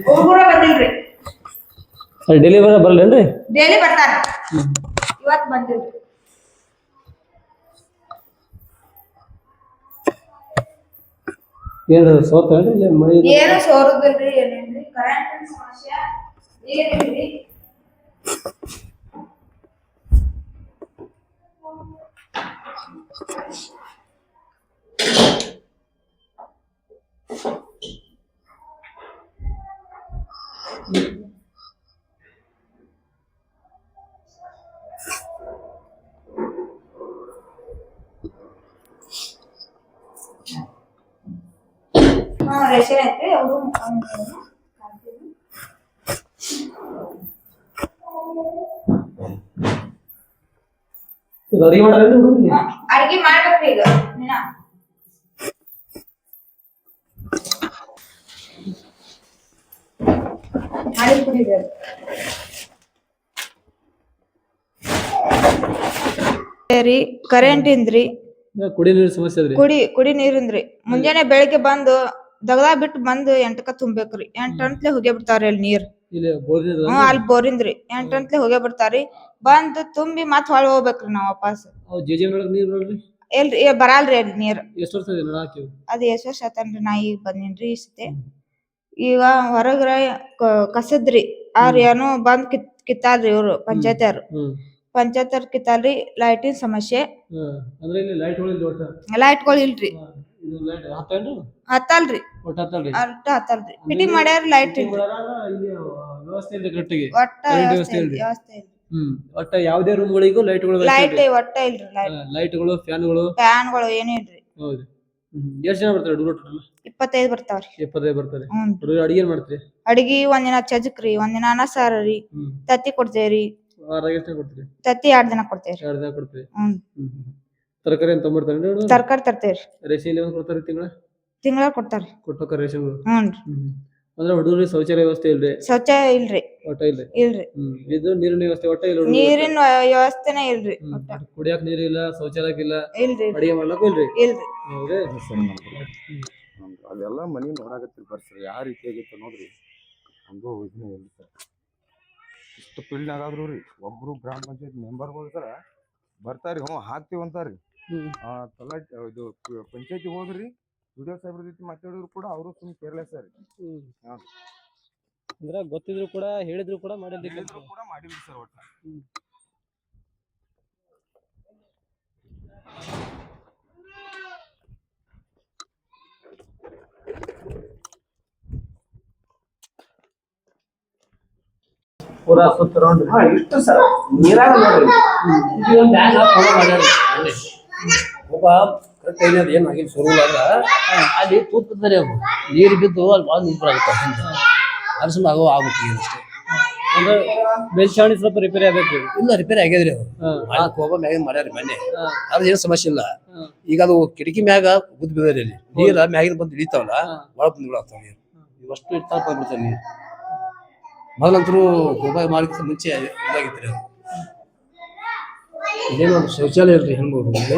ಹುಡುಗರ ಬಂದಿಲ್ರಿ ಡೈಲಿ ಬರ ಬರಲ್ಲೇನ್ರಿ ಡೈಲಿ ಬರ್ತಾರ. ಇವತ್ ಬಂದಿಲ್ರಿ ಏನು ಸೋತೇನ್ರಿ ಇಲ್ಲ ಮಳಿ ಏನು ಸೋರುದಿಲ್ರಿ ಏನೇನ್ರಿ? ಕರೆಂಟ್ ಸಮಸ್ಯೆ. ನೀರಿಲ್ರಿ ಹಾ ರೇಷನ್ ಐತ್ರಿ ಅವರು ಅಡಿಗೆ ಮಾಡ್ರಿ ಹುಡುಗರಿಗೆ ಅಡ್ಗಿ ಮಾಡ್ಬೇಕ್ರಿ ಈಗ. ಕುಡಿಬೇಕು. ರೀ ಕರೆಂಟ್ ಇಂದ್ರಿ ಕುಡಿ ನೀರಿನ ಸಮಸ್ಯೆ ಅದ್ರಿ. ಕುಡಿ ಕುಡಿ ನೀರಿಂದ್ರಿ. ಮುಂಜಾನೆ ಬೆಳಿಗ್ಗೆ ಬಂದು ದಗದ ಬಿಟ್ಟು ಬಂದು ಎಂಟಕ ತುಂಬೇಕ್ರಿ. ಎಂಟ್ ಗಂಟ್ಲೆ ಹೋಗೇ ಬಿಡ್ತಾವ್ರಿ ಅಲ್ಲಿ ನೀರ್. ಇಲ್ಲಿ ಬೋರ್ ಹ್ಮ್ ಅಲ್ಲಿ ಬೋರಿಂದ್ರಿ. ಎಂಟ್ ಗಂಟ್ಲೆ ಹೋಗೇ ಬಿಡ್ತಾರಿ ಬಂದು ತುಂಬಿ ಮತ್ ಹೊಳ್ ಹೋಗ್ಬೇಕ್ರಿ ನಾವ್ ವಾಪಸ್. ಅವು ಒಳಗೆ ನೀರು ಎಲ್ರಿ ಏ ಬರಲ್ರಿ ಅಲ್ಲಿ ನೀರ್. ಎಷ್ಟು ವರ್ಷ ಇದೆ ನಳ ಹಾಕಿವಿ? ಅದ್ ಎಷ್ಟ್ ವರ್ಷ ಆತನ್ರಿ ನಾ ಈಗ ಬಂದಿನ್ರಿ ಈ ಸತಿ. ಈಗ ಹೊರಗ್ರ ಕ- ಕಸದ್ರಿ. ಅವ್ರ ಏನೋ ಬಂದ್ ಕಿತ್ ಕಿತ್ತಾಲ್ರಿ ಇವ್ರು ಪಂಚಾಯತ್ ಹ್ಮ್. ಪಂಚಾಯತ್ ಕಿತ್ತಾಲ್ರಿ ಲೈಟಿನ್ ಸಮಸ್ಯೆ. ಹ್ಮ್. ಅಂದ್ರೆ ಇಲ್ಲಿ ಲೈಟ್ಗಳು ಒಟ್ಟ? ಲೈಟ್ಗಳು ಇಲ್ರಿ. ಹಾ. ಇದು ಲೈಟ್ ಹತ್ತೇನ್ರಿ? ಹತ್ತಲ್ರಿ. ಒಟ್ಟ ಹತ್ತಲ್ರಿ? ಅರ್ಧ ಹತ್ತಲ್ರಿ. ಫಿಟ್ಟಿಂಗ್ ಮಾಡ್ಯಾರ ಲೈಟ್ ಇಲ್ರಿ. ಇಲ್ಲಿ ವ್ಯವಸ್ಥೆ ಇಲ್ರಿ ಕರೆಕ್ಟಿಗೆ ಒಟ್ಟ current ವ್ಯವಸ್ಥೆ ವ್ಯವಸ್ಥೆ ಇಲ್ರಿ? ಇಲ್ರಿ. ವ್ಯವಸ್ಥೆ ಇಲ್ರಿ. ಹ್ಮ್. ಒಟ್ಟ ಯಾವ್ದೇ ರೂಮ್ ಗಳಿಗೂ ಲೈಟ್ ಒಟ್ಟ ಇಲ್ರಿ ಲೈಟ್. ಗಳು ಫ್ಯಾನ್ಗಳು ಏನೂ ಇಲ್ರಿ. ಹೌದು. ಹ್ಮ್ ಎಷ್ಟ್ ಜನ ಬರ್ತಾರೆ ಹುಡುಗರು ಟೋಟಲ್? ಇಪ್ಪತ್ತೈದ್ ಬರ್ತಾವ್ರಿ. ಇಪ್ಪತ್ತೈದು ಬರ್ತಾರೆ. ಹ್ಮ್. ಹುಡುಗರು ಅಡಿಗೆ ಏನ್ ಮಾಡ್ತೀರಿ? ಅಡ್ಗಿ ಒಂದಿನ ಚಜಕ್ರಿ ಒಂದಿನ ಅನ್ನ ಸಾರ ರೀ ಹ್ಮ್. ತತ್ತಿ ಕೊಡ್ತೇವ್ರಿ. ಎಷ್ಟು ಕೊಡ್ತೀರಿ? ತತ್ತಿ ಎರಡ್ ದಿನ ಕೊಡ್ತೇವ್ರಿ. ಎರಡು ದಿನ ಕೊಡ್ತೀರಿ? ಹ್ಞೂ ಹ್ಮ್ ಹ್ಮ್ ತರಕಾರಿ ಏನ್ ತೊಗೊಂಬರ್ತಾರೆ ತರಕಾರಿ ತರ್ತೇವ್ರಿ. ರೇಷನ್ ಕೊಡ್ತಾರ ಕೊಡ್ತಾರೆ ತಿಂಗಳ? ತಿಂಗಳ ಕೊಡ್ತಾರ್ರಿ. ಕೊಟ್ಟೋಕ ಹ್ಮ್ ಹ್ಞೂನ್ರಿ ಅಂದ್ರೆ ಹುಡುಗರಿಗೆ ಶೌಚಾಲಯ ವ್ಯವಸ್ಥೆ ಇಲ್ರಿ? ಶೌಚಾಲಯ ಇಲ್ರಿ. ಒಟ್ಟ ಇಲ್ರಿ? ಇಲ್ರಿ. ಹ್ಮ್. ಇದು ನೀರಿನ ವ್ಯವಸ್ಥೆ ಒಟ್ಟ ಇಲ್ಲ ಹುಡುಗ್ರಿಗೆ? ನೀರಿನ ವ್ಯವಸ್ಥೆನೇ ಇಲ್ರಿ ಹ್ಮ್. ಒಟ್ಟ. ಕುಡಿಯಾಕ ನೀರಿಲ್ಲ ಶೌಚಾಲಯಕ್ಕಿಲ್ಲ ಇಲ್ರಿ. ಅಡಿಗೆ ಮಾಡ್ಲಕ್ಕೂ ಇಲ್ರಿ? ಇಲ್ರಿ. ಹೌದೇ? ಅದೆಲ್ಲ ಮನಿ ನೋಡಾಕತ್ತೀರಿ ಬರ್ರಿ ಯಾವ ರೀತಿ ಆಗಿತ್ತು ನೋಡ್ರಿ. ನಮ್ದು ಯೋಜನೆ ಇಲ್ಲ ಸರ್. ಇಷ್ಟು ಫೀಲ್ಡ್ನಾಗ ಆದ್ರೂ ರೀ ಒಬ್ರು ಗ್ರಾಮ ಪಂಚಾಯತ್ ಮೆಂಬರ್ಗಳು ಸರ ಬರ್ತಾರಿ ಹ್ಞೂ ಹಾಕ್ತಿವಿ ಅಂತಾರ್ರಿ ಹ್ಮ್. ಆ ತಲಾ ಇದು ಪಂಚಾಯತಿ ಹೋದ್ರಿ ವಿಡಿಯೋ ಸಾಹೇಬ್ರ ಜೊತೆ ಮಾತಾಡಿದ್ರು ಕೂಡ ಅವರು ಸುಮ್ಮನೆ ಕೇರ್ಲೆಸ್ ಸರ್ ಅಂದ್ರ ಗೊತ್ತಿದ್ರು ಕೂಡ ಹೇಳಿದ್ರು ಕೂಡ ಮಾಡಿದ್ರು ಕೂಡ ಮಾಡಿಲ್ಲ ಸರ್ ಒಟ್ಟ ಪೂರಾ ಸುತ್ತ ರೌಂಡ್ ಹಾ ಇಷ್ಟು ಸರ್. ನೀರಾಗ ನೋಡ್ರಿ. ಅಲ್ಲಿ ಒಬ್ಬ ಕರೆಕ್ಟ್ ಏನಾದ ಏನ್ ಆಗಿಲ್ಲ ಶುರು ಅಲ್ಲಿ ತೂತ್ತಾರೆ ಅವು ನೀರು ಬಿದ್ದು ಅಲ್ಲಿ ಭಾಳ ನೀರು ಆಗುತ್ತೆ ಅದ್ರ ಸುಮ್ಮನೆ ಆಗೋ ಆಗುತ್ತೆ ಅಷ್ಟೇ. ಅಂದ್ರೆ ಮೇಲ್ಚಾವಣಿ ಸ್ವಲ್ಪ ರಿಪೇರಿ ಆಗಬೇಕು. ಇಲ್ಲ ರಿಪೇರಿ ಆಗ್ಯದ್ರಿ ಅದು. ಕೋಪ ಮ್ಯಾಗ ಮಾಡ್ಯಾರ ಮನೆ. ಅದ್ರ ಏನು ಸಮಸ್ಯೆ ಇಲ್ಲ. ಈಗ ಅದು ಕಿಟಕಿ ಮ್ಯಾಗ ಗುದ್ದು ಬಿದ್ದರಿ ಅಲ್ಲಿ. ನೀರ ಮ್ಯಾಗಿನ ಬಂದು ಇಳಿತಾವಲ್ಲ ಬಹಳ ಒಳ ಬಂದು ನೀರು. ಇವಷ್ಟು ಇರ್ತಾಪ ಬಂದ್ಬಿಡ್ತಾವ ನೀರು. ಮೊದಲಂತರೂ ಗೋಬಾಯಿ ಮಾಡಕ್ಕೆ ಮುಂಚೆ ಇದಾಗಿತ್ರಿ ಅದು. ಇದೇನೋ ಶೌಚಾಲಯ ಇಲ್ರಿ ಹೆಣ್ಮಗುಗಳಿಗೆ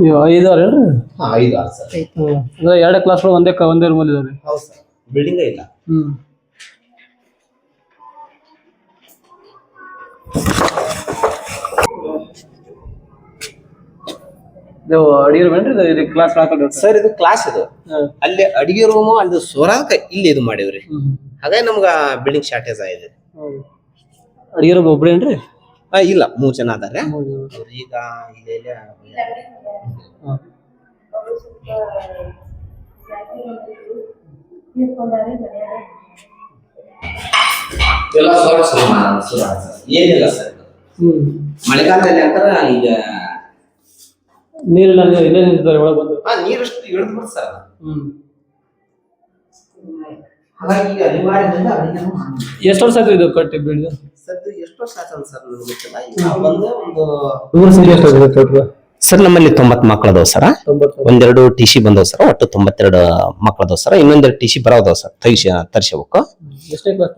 ಇವು ಐದು ಅವ್ರ ಏನ್ರಿ? ಐದು ಆರು ಸರ್. ಹ್ಮ್. ಅಂದ್ರೆ ಎರಡು ಕ್ಲಾಸ್ಗಳು ಒಂದೇ ಕ- ಒಂದೇ ರೂಮಲ್ಲಿ ಇದಾವ್ರಿ ಹೌದು ಸರ್. ಬಿಲ್ಡಿಂಗ್ ಇಲ್ಲ. ಹ್ಮ್. ಇದು ಅಡಿಗೆ ರೂಮ್ ಏನ್ರಿ? ಇದು ಕ್ಲಾಸ್ ಹಾಕೊಂಡು ಸರ್ ಇದು ಕ್ಲಾಸ್ ಇದು. ಅಲ್ಲಿ ಅಡಿಗೆ ರೂಮು ಅಲ್ಲಿ ಸೋರಾಕ ಇಲ್ಲಿ ಇದು ಮಾಡಿವ್ರಿ. ಹಾಗಾಗಿ ನಮ್ಗ ಬಿಲ್ಡಿಂಗ್ ಶಾರ್ಟೇಜ್ ಆಗಿದೆ. ಅಡಿಗೆ ರೂಮ್ ಒಬ್ರೇನ್ರಿ ಇಲ್ಲ ಮೂರ್ ಜನ ಅದಾರೆ ಈಗ ಎಲ್ಲ ಶುರು. ಏನಿಲ್ಲ ಸರ್ ಮಳೆಗಾಲದಲ್ಲಿ ಅಂತಾರ ಈಗ ನೀರಿನ ಅಂದ್ರೆ ಇಲ್ಲೇ ನಿಂತಿದ್ದಾರೆ ಒಳಗೆ ಬಂದು. ಆ, ನೀರಷ್ಟು ಇಳಿದು ಬಿಡ್ತು ಸರ್ ಹಾಗಾಗಿ ಅನಿವಾರ್ಯದಿಂದ ಎಷ್ಟು ವರ್ಷ ಆಯ್ತು ಇದು ಕಟ್ಟಿ ಬೀಳ್ದು ಸರ್ ಎಷ್ಟು ವರ್ಷ ಸರ್ ನನಗೆ ಗೊತ್ತಿಲ್ಲ. ಈಗ ಒಂದು ಸರ್ ನಮ್ಮಲ್ಲಿ ತೊಂಬತ್ ಮಕ್ಕಳದವ ಸರ. ತೊಂಬತ್ತು. ಒಂದೆರಡು ಟಿ ಸಿ ಬಂದವ್ ಸರ್ ಒಟ್ಟು ತೊಂಬತ್ತೆರಡು ಮಕ್ಕಳದವ ಸರ್. ಇನ್ನೊಂದೆರಡು ಟಿ ಸಿ ಬರೋದವ ಸರ್ ತಗಿಸಿ ತರ್ಸಬೇಕು ಎಷ್ಟೇ ಕ್ಲಾಸ್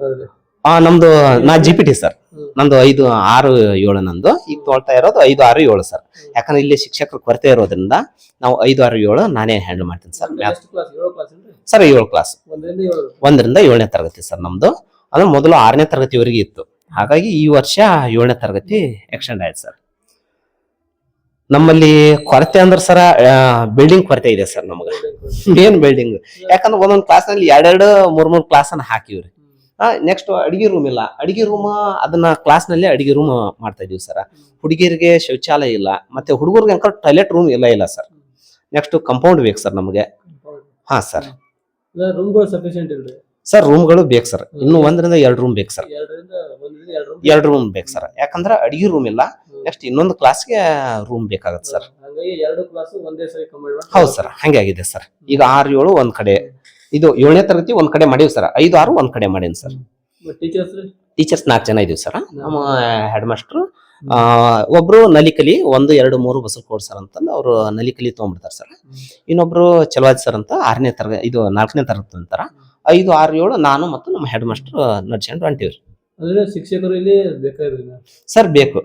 ಆ ನಮ್ದು ನಾ ಜಿ ಪಿ ಟಿ ಸರ್. ನಂದು ಐದು ಆರು ಏಳು ನಂದು. ಈಗ ತೊಳ್ತಾ ಇರೋದು ಐದು ಆರು ಏಳು ಸರ್. ಯಾಕಂದ್ರೆ ಇಲ್ಲಿ ಶಿಕ್ಷಕರ ಕೊರತೆ ಇರೋದ್ರಿಂದ ನಾವು ಐದು ಆರು ಏಳು ನಾನೇ ಹ್ಯಾಂಡಲ್ ಮಾಡ್ತೀನಿ ಸರ್. ಸರ್ ಏಳು ಕ್ಲಾಸ್ ಒಂದರಿಂದ ಏಳನೇ ತರಗತಿ ಸರ್ ನಮ್ದು. ಅಂದ್ರೆ ಮೊದಲು ಆರನೇ ತರಗತಿವರೆಗೆ ಇತ್ತು. ಹಾಗಾಗಿ ಈ ವರ್ಷ ಏಳನೇ ತರಗತಿ ಎಕ್ಸ್ಟೆಂಡ್ ಆಯ್ತು ಸರ್. ನಮ್ಮಲ್ಲಿ ಕೊರತೆ ಅಂದ್ರೆ ಸರ ಬಿಲ್ಡಿಂಗ್ ಕೊರತೆ ಇದೆ ಸರ್ ನಮಗೆ. ಏನ್ ಬಿಲ್ಡಿಂಗ್ ಯಾಕಂದ್ರೆ ಒಂದೊಂದು ಕ್ಲಾಸ್ನಲ್ಲಿ ಎರಡೆರಡು ಮೂರ್ ಮೂರು ಕ್ಲಾಸ್ ಅನ್ನ ಹಾಕಿವ್ರಿ. ನೆಕ್ಸ್ಟ್ ಅಡಿಗೆ ರೂಮ್ ಇಲ್ಲ. ಅಡಿಗೆ ರೂಮ್ ಅದನ್ನ ಕ್ಲಾಸ್ನಲ್ಲಿ ಅಡಿಗೆ ರೂಮ್ ಮಾಡ್ತಾ ಇದೀವಿ ಸರ್. ಹುಡುಗಿಯರಿಗೆ ಶೌಚಾಲಯ ಇಲ್ಲ ಮತ್ತೆ ಹುಡುಗರಿಗೆ ಅಂಕ ಟಾಯ್ಲೆಟ್ ರೂಮ್ ಇಲ್ಲ ಇಲ್ಲ ಸರ್. ನೆಕ್ಸ್ಟ್ ಕಂಪೌಂಡ್ ಬೇಕು ಸರ್ ನಮಗೆ. ಹಾ ಸರ್. ರೂಮ್ಗಳು ಇಲ್ರಿ. ಸರ್ ರೂಮ್ಗಳು ಬೇಕು ಸರ್. ಇನ್ನು ಒಂದರಿಂದ ಎರಡು ರೂಮ್ ಬೇಕು ಸರ್. ಎರಡು ರೂಮ್ ಬೇಕು ಸರ್. ಯಾಕಂದ್ರೆ ಅಡಿಗೆ ರೂಮ್ ಇಲ್ಲ. ನೆಕ್ಸ್ಟ್ ಇನ್ನೊಂದು ಕ್ಲಾಸ್ಗೆ ರೂಮ್ ಬೇಕಾಗತ್ತೆ ಸರ್. ಹೌದು ಸರ್ ಹಂಗೆ ಆಗಿದೆ ಸರ್. ಈಗ ಆರು ಏಳು ಒಂದ್ ಕಡೆ. ಇದು ಏಳನೇ ತರಗತಿ ಒಂದ್ ಕಡೆ ಮಾಡೀವಿ ಸರ್. ಐದು ಆರು ಒಂದ್ ಕಡೆ ಮಾಡೀನಿ ಸರ್. ಟೀಚರ್ಸ್ ನಾಲ್ಕು ಜನ ಇದೀವಿ ಸರ್. ನಮ್ಮ ಹೆಡ್ ಮಾಸ್ಟರ್ ಒಬ್ರು ನಲಿಕಲಿ ಒಂದು ಎರಡು ಮೂರು ಬಸಲ್ ಕೋಡ್ ಸರ್ ಅಂತಂದು ಅವರು ನಲಿಕಲಿ ತೊಗೊಂಡ್ಬಿಡ್ತಾರೆ ಸರ್. ಇನ್ನೊಬ್ರು ಚಲವಾದಿ ಸರ್ ಅಂತ ಆರನೇ ತರಗ ಇದು ನಾಲ್ಕನೇ ತರಗತಿ ಅಂತಾರ ಐದು ಆರು ಏಳು ನಾನು ಮತ್ತು ನಮ್ಮ ಹೆಡ್ ಮಾಸ್ಟರ್ ನಡ್ಸ್ಕೊಂಡು ಹೊಂಟಿವ್ರಿ ಅಂದ್ರೆ ಶಿಕ್ಷಕರು ಇಲ್ಲಿ ಬೇಕಾದ್ರಿ ಸರ್ ಬೇಕು.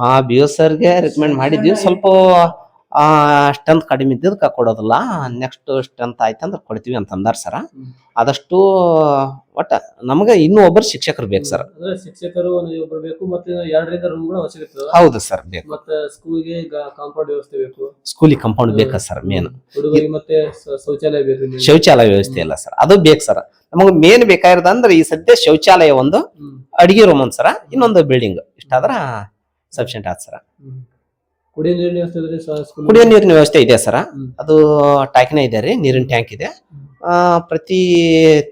ಹಾ ಆ ಬಿ ಎಸ್ ಸರ್ಗೆ ರೆಕಮೆಂಡ್ ಮಾಡಿದ್ವಿ ಸ್ವಲ್ಪ ಸ್ಟ್ರೆಂತ್ ಕಡಿಮೆ ಇದ್ದಿದ್ದಕ್ಕೆ ಕೊಡೋದಿಲ್ಲ. ನೆಕ್ಸ್ಟ್ ಸ್ಟ್ರೆಂತ್ ಆಯ್ತಂದ್ರೆ ಕೊಡ್ತೀವಿ ಅಂತ ಅಂದಾರ ಸರ. ಆದಷ್ಟು ಒಟ್ಟ ನಮಗೆ ಇನ್ನೂ ಒಬ್ಬರು ಶಿಕ್ಷಕರು ಬೇಕು ಸರ್ ಶಿಕ್ಷಕರು ಒಂದು ಒಬ್ರು ಬೇಕು ಮತ್ತೆ ಎರಡರಿಂದ ರೂಮ್ಗಳು ಅವಶ್ಯಕತೆ ಹೌದು ಸರ್ ಬೇಕು. ಮತ್ತೆ ಸ್ಕೂಲ್ಗೆ ಕಾಂಪೌಂಡ್ ವ್ಯವಸ್ಥೆ ಬೇಕು? ಸ್ಕೂಲಿಗೆ ಕಾಂಪೌಂಡ್ ಬೇಕಾ ಸರ್ ಮೇನ್ ಮತ್ತೆ ಶೌಚಾಲಯ ಬೇಕು ಶೌಚಾಲಯ ವ್ಯವಸ್ಥೆ ಇಲ್ಲ ಸರ್ ಅದು ಬೇಕು ಸರ್ ನಮಗೆ ಮೇನ್ ಬೇಕಾಗಿರೋದಂದ್ರೆ ಈ ಸದ್ಯ ಶೌಚಾಲಯ ಒಂದು. ಅಡಿಗೆ ರೂಮ್ ಒಂದು ಸರ ಇನ್ನೊಂದು ಬಿಲ್ಡಿಂಗ್ ಇಷ್ಟಾದ್ರ ಸಫಿಷಿಯಂಟ್ ಆಯ್ತು ಸರ. ಕುಡಿಯೋ ನೀರಿನ ವ್ಯವಸ್ಥೆ ಇದ್ರೆ ಸ- ಸ್ಕೂಲ್ ಕುಡಿಯೋ ನೀರಿನ ವ್ಯವಸ್ಥೆ ಇದೆ ಸರ. ಅದು ಟ್ಯಾಂಕ್ನೇ ಇದೆ ರೀ ನೀರಿನ ಟ್ಯಾಂಕ್ ಇದೆ. ಆ, ಪ್ರತಿ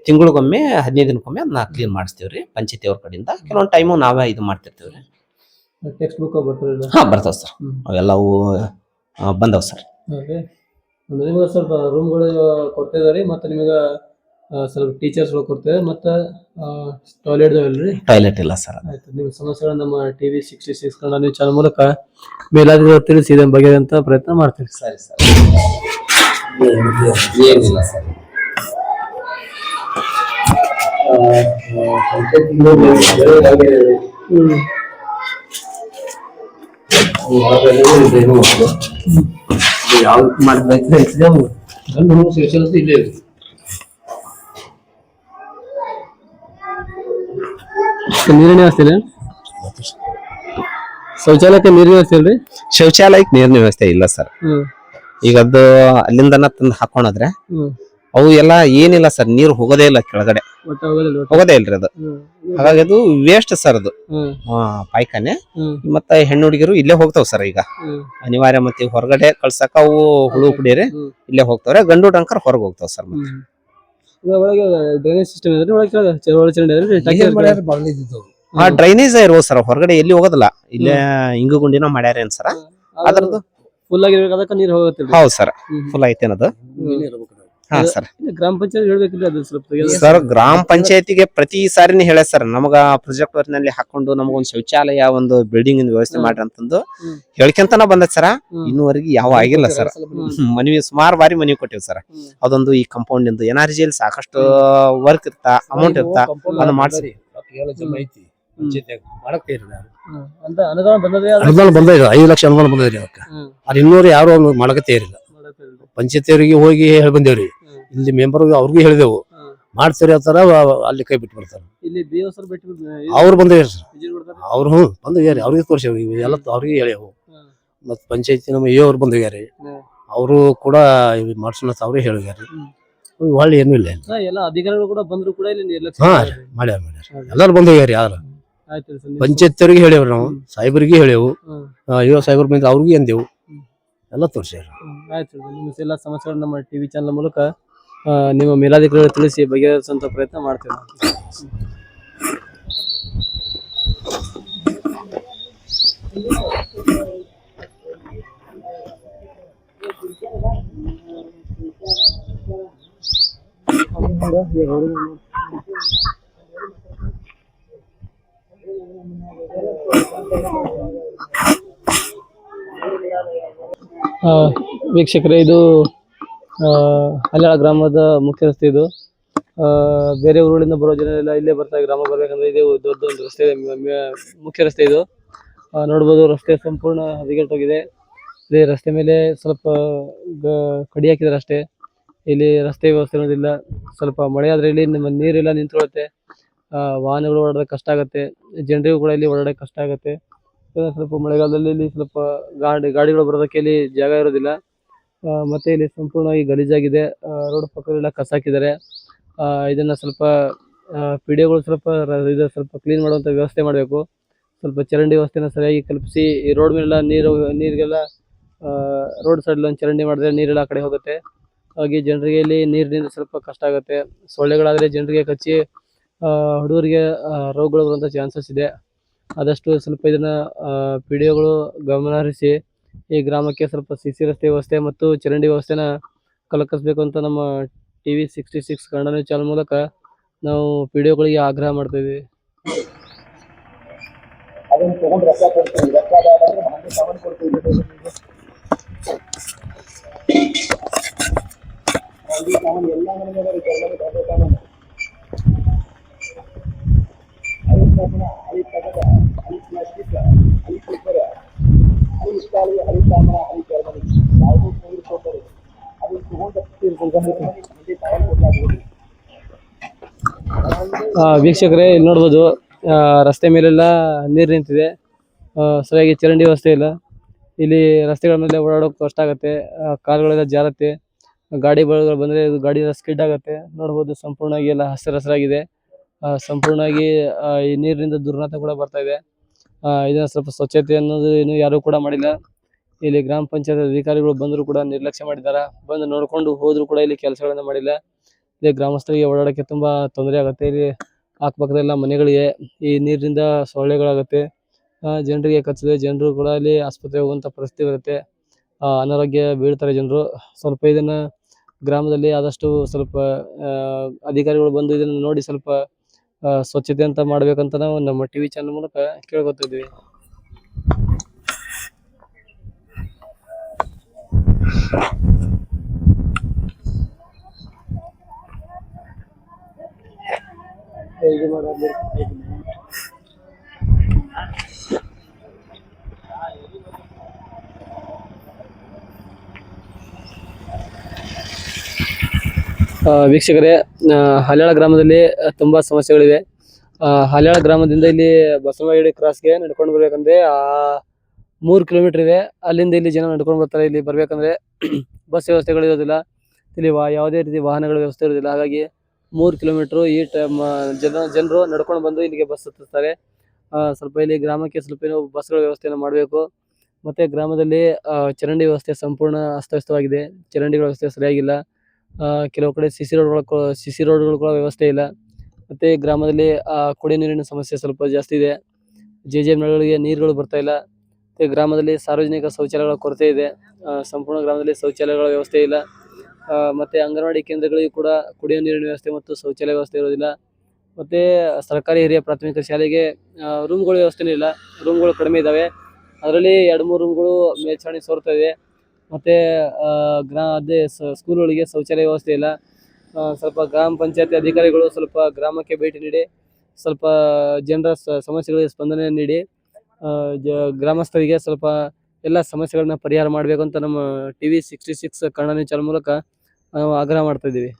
ತಿಂಗಳಿಗೊಮ್ಮೆ ಹದಿನೈದು ದಿನಕ್ಕೊಮ್ಮೆ ಅದನ್ನ ಕ್ಲೀನ್ ಮಾಡಿಸ್ತೀವಿ ರೀ ಪಂಚಾಯತಿ ಅವ್ರ ಕಡೆಯಿಂದ. ಕೆಲವೊಂದು ಟೈಮು ನಾವೇ ಇದು ಮಾಡ್ತಿರ್ತೀವಿ ರೀ. ಟೆಕ್ಸ್ಟ್ ಬುಕ್ ಹಾ ಬರ್ತಾವ ಸರ್. ಹ್ಮ್. ಅವೆಲ್ಲವು ಬಂದವ್ ಸರ್. ಓಕೆ. ನಿಮಗೆ ಸ್ವಲ್ಪ ರೂಮ್ಗಳು ಕೊಡ್ತಾ ಇದಾವೆ ಮತ್ತೆ ನಿಮಗೆ ಸ್ವಲ್ಪ ಟೀಚರ್ಸ್ಗಳು ಕೊಡ್ತೇವೆ ಮತ್ತೆ ಟಾಯ್ಲೆಟ್ ಅಲ್ರಿ ಟಾಯ್ಲೆಟ್ ಇಲ್ಲ ಸರ್ ಆಯ್ತು ನಿಮ್ಮ ಸಮಸ್ಯೆಗಳ ನಮ್ಮ TV sixty six Kannada news channel ಮೂಲಕ ಮೇಲಾದ್ರೂ ತಿಳಿಸಿ ಇದನ್ನು ಅಂತ ಪ್ರಯತ್ನ ಮಾಡ್ತೀವಿ. ಸರಿ ಸರ್ ಏನಿಲ್ಲ ಸರ್ ಯಾವ್ದು ಮಾಡ್ಬೇಕು ಇಲ್ಲೇ ನೀರಿನ ವ್ಯವಸ್ಥೆ ಇಲ್ಲ? ಶೌಚಾಲಯಕ್ಕೆ ನೀರಿನ ವ್ಯವಸ್ಥೆ ಇಲ್ರಿ? ಶೌಚಾಲಯಕ್ಕೆ ನೀರಿನ ವ್ಯವಸ್ಥೆ ಇಲ್ಲ ಸರ್. ಈಗ ಅದು ಅಲ್ಲಿಂದನ ತಂದು ಹಾಕೊಂಡ್ರೆ ಅವು ಎಲ್ಲ ಏನಿಲ್ಲ ಸರ್ ನೀರು ಹೋಗೋದೇ ಇಲ್ಲ ಕೆಳಗಡೆ. ಹೋಗೋದೇ ಇಲ್ರಿ ಅದು. ಹಾಗಾಗಿ ಅದು ವೇಸ್ಟ್ ಸರ್ ಅದು. ಪಾಯ್ಕಾನೆ ಮತ್ತೆ ಹೆಣ್ಣು ಹುಡುಗಿರು ಇಲ್ಲೇ ಹೋಗ್ತಾವ ಸರ್ ಈಗ. ಅನಿವಾರ್ಯ ಮತ್ತೆ ಹೊರಗಡೆ ಕಳ್ಸಕ ಅವು ಹುಳು ಹ್ಮ್. ಇಲ್ಲೇ ಹೋಗ್ತಾವ್ರೆ ಗಂಡು ಡಂಕರ್ ಹೊರಗೆ ಹೋಗ್ತಾವ ಸರ್ ಮತ್ತೆ. ಈಗ ಒಳಗೆ ಡ್ರೈನೇಜ್ ಸಿಸ್ಟಮ್ ಇದೆ ಒಳಗೆ ಕೆಳಗೆ ಚರಂಡಿ ಏನ್. ಮಾಡ್ಯಾರ ಆ ಡ್ರೈನೇಜ್ ಇರೋ ಸರ್ ಹೊರಗಡೆ ಎಲ್ಲಿ ಹೋಗೋದಿಲ್ಲ. ಇಲ್ಲೇ ಇಂಗು ಗುಂಡಿನ ಮಾಡ್ಯಾರ ಏನ್ ಸರ್? ಅದ್ರದ್ದು? ಫುಲ್ ಆಗಿರ್ಬೇಕು ಅದಕ್ಕೆ ನೀರು ಹೋಗುತ್ತೆ ಹೌದು ಸರ್ ಫುಲ್ ಐತೆ ಏನ್ ಇರ್ಬೇಕು? ಹಾ ಸರ್. ಗ್ರಾಮ ಪಂಚಾಯತ್ ಹೇಳ್ಬೇಕಿಲ್ಲ ಅದು ಸ್ವಲ್ಪ ಸರ್ ಗ್ರಾಮ ಪಂಚಾಯತಿಗೆ ಪ್ರತಿ ಸಾರಿನೇ ಹೇಳ ಸರ್ ನಮಗ ಪ್ರಾಜೆಕ್ಟ್ ವರ್ಕ್ನಲ್ಲಿ ಹಾಕೊಂಡು ನಮಗೊಂದು ಶೌಚಾಲಯ ಒಂದು ಬಿಲ್ಡಿಂಗ್ ವ್ಯವಸ್ಥೆ. ಮಾಡ್ರಿ ಅಂತಂದು ಹೇಳ್ಕೊಂತಾನ ಬಂದ ಬಂದತ್ ಸರ. ಇನ್ನುವರೆಗೆ ಯಾವ ಆಗಿಲ್ಲ ಸರ್. ಮನವಿ ಸುಮಾರು ಬಾರಿ ಮನವಿ ಕೊಟ್ಟಿವಿ ಸರ್. ಅದೊಂದು ಈ ಕಂಪೌಂಡ್ ಇಂದು ಎನ್ ಆರ್ ಜಿಯಲ್ಲಿ ಸಾಕಷ್ಟು ವರ್ಕ್ ಇರ್ತಾ ಅಮೌಂಟ್ ಇರ್ತಾ ಅದನ್ನ ಮಾಡಿಸಿ. ಅನುದಾನ ಐದು ಲಕ್ಷ ಅನುದಾನ ಬಂದದ್ರಿ ಅದಕ್ಕೆ. ಅದು ಇನ್ನೂರು ಯಾರು ಒಂದು ಇರಲಿಲ್ಲ. ಪಂಚಾಯತಿಯವರಿಗೆ ಹೋಗಿ ಹೇಳಿ ಬಂದೇವ್ರಿ. ಇಲ್ಲಿ ಮೆಂಬರ್ ಅವ್ರಿಗೂ ಹೇಳಿದೆವು. ಮಾಡ್ತೀರಿ ಅಂತಾರ ಅಲ್ಲಿ ಕೈ ಬಿಟ್ಟು ಬರ್ತಾರೆ ಇಲ್ಲಿ ಅವ್ರು ಬಿಟ್ಟು ಅವ್ರು ಬಂದೇವ್ರಿ ಸರ್. ವಿಜಿಟ್ ಕೊಡ್ತಾರೆ? ಅವ್ರು ಹ್ಞೂ ಬಂದಿವ್ಯಾರಿ ಅವ್ರಿಗೆ ತೋರ್ಸೇವ್ರಿ ಎಲ್ಲ ಅವ್ರಿಗೆ ಹೇಳ್ಯಾವು. ಮತ್ತು ಮತ್ ಪಂಚಾಯತಿ ನಮ್ಮ ಎ ಅವ್ರು ಬಂದಿದ್ಯಾರಿ ಹ್ಮ್. ಅವರು ಕೂಡ ಮಾಡ್ಸೋಣ ಅವ್ರಿಗೆ ಹೇಳಿದ್ಯಾರಿ. ಒಳ್ಳೆ ಏನೂ ಇಲ್ಲ ಇಲ್ಲಿ. ಹಾ, ಎಲ್ಲ ಅಧಿಕಾರಿಗಳು ಕೂಡ ಬಂದ್ರು ಕೂಡ ಇಲ್ಲಿ ನಿರ್ಲಕ್ಷ್ಯ ಹಾ ಮಾಡಿದ್ದಾರೆ. ಮಾಡ್ಯಾರ ಮಾಡ್ಯಾರ. ಎಲ್ಲರೂ ಬಂದಿವ್ಯಾರಿ ಯಾರು ಆಯ್ತು ಸರ್ ನೀವು-. ಸಾಹೇಬರಿಗೆ ಹೇಳೇವು ಹ್ಮ್. ಅಯ್ಯೋ ಸಾಹೇಬ್ರ ಬಂದು ಅವ್ರಿಗೆ ಅಂದೆವು ಎಲ್ಲ ತೋರಿಸ್ಯಾರ. ಹ್ಮ್. ಆಯ್ತು ಸರ್ ನಿಮ್ಮ ಎಲ್ಲ ಸಮಸ್ಯೆಗಳು ನಮ್ಮ ಟಿವಿ ಚಾನಲ್ ಮೂಲಕ ನಿಮ್ಮ ಮೇಲಾಧಿಕಾರಿಗಳು ತಿಳಿಸಿ ಬಗೆಹರಿಸುವಂತ ಪ್ರಯತ್ನ ಮಾಡ್ತೇವೆ. ವೀಕ್ಷಕರೇ ಇದು ಹಲ್ಯಾಳ ಗ್ರಾಮದ ಮುಖ್ಯ ರಸ್ತೆ ಇದು ಬೇರೆ ಊರುಗಳಿಂದ ಬರೋ ಜನರೆಲ್ಲ ಇಲ್ಲೇ ಬರ್ತಾರೆ ಗ್ರಾಮ ಬರ್ಬೇಕಂದ್ರೆ ಇದೆ ದೊಡ್ಡ ಒಂದು ರಸ್ತೆ ಮುಖ್ಯ ರಸ್ತೆ ಇದು. ಆ, ನೋಡ್ಬೋದು ರಸ್ತೆ ಸಂಪೂರ್ಣ ಹದಗೆಟ್ಟೋಗಿದೆ ಇಲ್ಲಿ ರಸ್ತೆ ಮೇಲೆ ಸ್ವಲ್ಪ ಕಡಿ ಹಾಕಿದ್ದಾರೆ ಅಷ್ಟೇ. ಇಲ್ಲಿ ರಸ್ತೆ ವ್ಯವಸ್ಥೆ ಇರೋದಿಲ್ಲ ಸ್ವಲ್ಪ ಮಳೆ ಆದ್ರೆ ಇಲ್ಲಿ ನಮ್ಮ ನೀರೆಲ್ಲ ನಿಂತ್ಕೊಳ್ಳುತ್ತೆ. ವಾಹನಗಳು ಓಡಾಡೋದಕ್ಕೆ ಕಷ್ಟ ಆಗುತ್ತೆ. ಜನರಿಗೂ ಕೂಡ ಇಲ್ಲಿ ಓಡಾಡೋಕೆ ಕಷ್ಟ ಆಗುತ್ತೆ. ಸ್ವಲ್ಪ ಮಳೆಗಾಲದಲ್ಲಿ ಇಲ್ಲಿ ಸ್ವಲ್ಪ ಗಾಡಿ ಗಾಡಿಗಳು ಬರೋದಕ್ಕೆ ಇಲ್ಲಿ ಜಾಗ ಇರೋದಿಲ್ಲ. ಮತ್ತೆ ಇಲ್ಲಿ ಸಂಪೂರ್ಣವಾಗಿ ಗಲೀಜಾಗಿದೆ. ರೋಡ್ ಪಕ್ಕದಲ್ಲೆಲ್ಲ ಕಸ ಹಾಕಿದ್ದಾರೆ. ಇದನ್ನ ಸ್ವಲ್ಪ ಪಿಡಿಒಗಳು ಸ್ವಲ್ಪ ರ- ಇದು ಸ್ವಲ್ಪ ಕ್ಲೀನ್ ಮಾಡುವಂತ ವ್ಯವಸ್ಥೆ ಮಾಡಬೇಕು. ಸ್ವಲ್ಪ ಚರಂಡಿ ವ್ಯವಸ್ಥೆನ ಸರಿಯಾಗಿ ಕಲ್ಪಿಸಿ, ಈ ರೋಡ್ ಮೇಲೆಲ್ಲ ನೀರು, ನೀರಿಗೆಲ್ಲ ರೋಡ್ ಸೈಡ್ ಒಂದು ಚರಂಡಿ ಮಾಡಿದ್ರೆ ನೀರೆಲ್ಲ ಆ ಕಡೆ ಹೋಗುತ್ತೆ. ಹಾಗೆ ಜನರಿಗೆ ಇಲ್ಲಿ ನೀರಿನಿಂದ ಸ್ವಲ್ಪ ಕಷ್ಟ ಆಗುತ್ತೆ. ಸೊಳ್ಳೆಗಳಾದರೆ ಜನರಿಗೆ ಕಚ್ಚಿ ಹುಡುಗರಿಗೆ ರೋಗಗಳು ಬರುವಂತ ಚಾನ್ಸಸ್ ಇದೆ. ಆದಷ್ಟು ಸ್ವಲ್ಪ ಇದನ್ನ ಪಿ ಡಿ ಒಗಳು ಗಮನ ಹರಿಸಿ ಈ ಗ್ರಾಮಕ್ಕೆ ಸ್ವಲ್ಪ ಸಿ ಸಿ ರಸ್ತೆ ವ್ಯವಸ್ಥೆ ಮತ್ತು ಚರಂಡಿ ವ್ಯವಸ್ಥೆನ ಕಲಕಿಸ್ಬೇಕು ಅಂತ ನಮ್ಮ T V sixty six Kannada news channel ಮೂಲಕ ನಾವು ಪಿ ಡಿ ಒಗಳಿಗೆ ಆಗ್ರಹ ಮಾಡ್ತೀವಿ ಅದನ್ನ ಕಾಳಿ ಹರಿಕಾಮನ ಹರಿಕರ್ಮಣಿ ಯಾವುದೋ ನೀರು ಕೊಟ್ಟರೆ ಅದು ತಗೊಂಡು ವೀಕ್ಷಕರೇ, ಇಲ್ಲಿ ನೋಡ್ಬೋದು ರಸ್ತೆ ಮೇಲೆಲ್ಲ ನೀರು ನಿಂತಿದೆ. ಸರಿಯಾಗಿ ಚರಂಡಿ ವ್ಯವಸ್ಥೆ ಇಲ್ಲ. ಇಲ್ಲಿ ರಸ್ತೆಗಳ ಮೇಲೆ ಓಡಾಡೋಕೆ ಕಷ್ಟ ಆಗುತ್ತೆ. ಕಾರುಗಳೆಲ್ಲ ಜಾರತ್ತೆ. ಗಾಡಿ ಬಳಗಳು ಬಂದರೆ ಗಾಡಿ ಎಲ್ಲ ಸ್ಕಿಡ್ ಆಗುತ್ತೆ. ನೋಡ್ಬೋದು, ಸಂಪೂರ್ಣವಾಗಿ ಎಲ್ಲ ಹಸಿರು ಹಸಿರಾಗಿದೆ ಸಂಪೂರ್ಣವಾಗಿ ಈ ನೀರಿನಿಂದ ದುರ್ನಾತ ಕೂಡ ಬರ್ತಾ ಇದೆ. ಇದನ್ನ ಸ್ವಲ್ಪ ಸ್ವಚ್ಛತೆ ಅನ್ನೋದು ಏನು ಯಾರು ಕೂಡ ಮಾಡಿಲ್ಲ. ಇಲ್ಲಿ ಗ್ರಾಮ ಪಂಚಾಯತ್ ಅಧಿಕಾರಿಗಳು ಬಂದ್ರು ಕೂಡ ನಿರ್ಲಕ್ಷ್ಯ ಮಾಡಿದ್ದಾರೆ ಬಂದು ನೋಡ್ಕೊಂಡು ಹೋದ್ರು ಕೂಡ ಇಲ್ಲಿ ಕೆಲಸಗಳನ್ನ ಮಾಡಿಲ್ಲ. ಇಲ್ಲಿ ಗ್ರಾಮಸ್ಥರಿಗೆ ಓಡಾಡಕ್ಕೆ ತುಂಬಾ ತೊಂದರೆ ಆಗುತ್ತೆ. ಇಲ್ಲಿ ಅಕ್ಕಪಕ್ಕದೆಲ್ಲ ಮನೆಗಳಿಗೆ ಈ ನೀರಿನಿಂದ ಸೊಳ್ಳೆಗಳಾಗುತ್ತೆ. ಜನರಿಗೆ ಕಚ್ಚಿದೆ ಜನರು ಕೂಡ ಅಲ್ಲಿ ಆಸ್ಪತ್ರೆಗೆ ಹೋಗುವಂತ ಪರಿಸ್ಥಿತಿ ಬರುತ್ತೆ. ಅನಾರೋಗ್ಯ ಬೀಳ್ತಾರೆ ಜನರು. ಸ್ವಲ್ಪ ಇದನ್ನ ಗ್ರಾಮದಲ್ಲಿ ಆದಷ್ಟು ಸ್ವಲ್ಪ ಅಧಿಕಾರಿಗಳು ಬಂದು ಇದನ್ನ ನೋಡಿ ಸ್ವಲ್ಪ ಸ್ವಚ್ಛತೆ ಅಂತ ಮಾಡ್ಬೇಕಂತ ನಾವು ನಮ್ಮ ಟಿವಿ ಚಾನಲ್ ಮೂಲಕ ಕೇಳ್ಕೊತಿದ್ವಿ ಇದು ವೀಕ್ಷಕರೇ ಹಲ್ಯಾಳ ಗ್ರಾಮದಲ್ಲಿ ತುಂಬಾ ಸಮಸ್ಯೆಗಳಿವೆ. ಹಲ್ಯಾಳ ಗ್ರಾಮದಿಂದ ಇಲ್ಲಿ ಬಸವನಗುಡಿ ಕ್ರಾಸ್ಗೆ ನಡ್ಕೊಂಡು ಬರ್ಬೇಕಂದ್ರೆ, ಆ, ಮೂರು ಕಿಲೋಮೀಟರ್ ಇದೆ ಅಲ್ಲಿಂದ ಇಲ್ಲಿ ಜನ ನಡ್ಕೊಂಡು ಬರ್ತಾರೆ, ಇಲ್ಲಿ ಬರ್ಬೇಕಂದ್ರೆ ಬಸ್ ವ್ಯವಸ್ಥೆಗಳು ಇರೋದಿಲ್ಲ. ಇಲ್ಲಿ ವಾ, ಯಾವುದೇ ರೀತಿ ವಾಹನಗಳ ವ್ಯವಸ್ಥೆ ಇರೋದಿಲ್ಲ. ಹಾಗಾಗಿ ಮೂರು ಕಿಲೋಮೀಟರ್ ಈ ಟೈಮ್ ಜನ, ಜನರು ನಡ್ಕೊಂಡು ಬಂದು ಇಲ್ಲಿಗೆ ಬಸ್ ಹತ್ತಿಸ್ತಾರೆ ಸ್ವಲ್ಪ ಇಲ್ಲಿ ಗ್ರಾಮಕ್ಕೆ ಸ್ವಲ್ಪ ಏನೋ ಬಸ್ಗಳ ವ್ಯವಸ್ಥೆಯನ್ನು ಮಾಡಬೇಕು. ಮತ್ತೆ ಗ್ರಾಮದಲ್ಲಿ ಚರಂಡಿ ವ್ಯವಸ್ಥೆ ಸಂಪೂರ್ಣ ಅಸ್ತವ್ಯಸ್ತವಾಗಿದೆ. ಚರಂಡಿಗಳ ವ್ಯವಸ್ಥೆ ಸರಿಯಾಗಿಲ್ಲ. ಕೆಲವು ಕಡೆ ಸಿ ಸಿಸಿ ಸಿ ಸಿ ರೋಡ್ಗಳು ಕೂಡ ವ್ಯವಸ್ಥೆ ಇಲ್ಲ. ಮತ್ತೆ ಗ್ರಾಮದಲ್ಲಿ ಆ, ಕುಡಿಯೋ ನೀರಿನ ಸಮಸ್ಯೆ ಸ್ವಲ್ಪ ಜಾಸ್ತಿ ಇದೆ. ಜೆ ಜೆ ಎಮ್ಗಳಿಗೆ ನೀರುಗಳು ಬರ್ತಾ ಇಲ್ಲ. ಮತ್ತೆ ಗ್ರಾಮದಲ್ಲಿ ಸಾರ್ವಜನಿಕ ಶೌಚಾಲಯಗಳ ಕೊರತೆ ಇದೆ. ಸಂಪೂರ್ಣ ಗ್ರಾಮದಲ್ಲಿ ಶೌಚಾಲಯಗಳ ವ್ಯವಸ್ಥೆ ಇಲ್ಲ. ಮತ್ತೆ ಅಂಗನವಾಡಿ ಕೇಂದ್ರಗಳಿಗೂ ಕೂಡ ಕುಡಿಯೋ ನೀರಿನ ವ್ಯವಸ್ಥೆ ಮತ್ತು ಶೌಚಾಲಯ ವ್ಯವಸ್ಥೆ ಇರೋದಿಲ್ಲ. ಮತ್ತೆ ಸರ್ಕಾರಿ ಹಿರಿಯ ಪ್ರಾಥಮಿಕ ಶಾಲೆಗೆ ರೂಮ್ಗಳ ವ್ಯವಸ್ಥೆನೂ ಇಲ್ಲ. ರೂಮ್ಗಳು ಕಡಿಮೆ ಇದ್ದಾವೆ ಅದರಲ್ಲಿ ಎರಡು ಮೂರು ರೂಮ್ಗಳು ಮೇಲ್ಛಾವಣಿ ಸೋರ್ತಾ ಇದೆ. ಮತ್ತೆ ಗ್ರಾ, ಅದೇ ಸ್ಕೂಲ್ಗಳಿಗೆ ಶೌಚಾಲಯ ವ್ಯವಸ್ಥೆ ಇಲ್ಲ. ಸ್ವಲ್ಪ ಗ್ರಾಮ ಪಂಚಾಯತಿ ಅಧಿಕಾರಿಗಳು ಸ್ವಲ್ಪ ಗ್ರಾಮಕ್ಕೆ ಭೇಟಿ ನೀಡಿ, ಸ್ವಲ್ಪ ಜನರ ಸಮಸ್ಯೆಗಳಿಗೆ ಸ್ಪಂದನೆ ನೀಡಿ ಜ- ಗ್ರಾಮಸ್ಥರಿಗೆ ಸ್ವಲ್ಪ ಎಲ್ಲ ಸಮಸ್ಯೆಗಳನ್ನ ಪರಿಹಾರ ಮಾಡಬೇಕು ಅಂತ ನಮ್ಮ T V sixty six Kannada channel ಮೂಲಕ ನಾವು ಆಗ್ರಹ ಮಾಡ್ತಾ ಇದ್ದೀವಿ.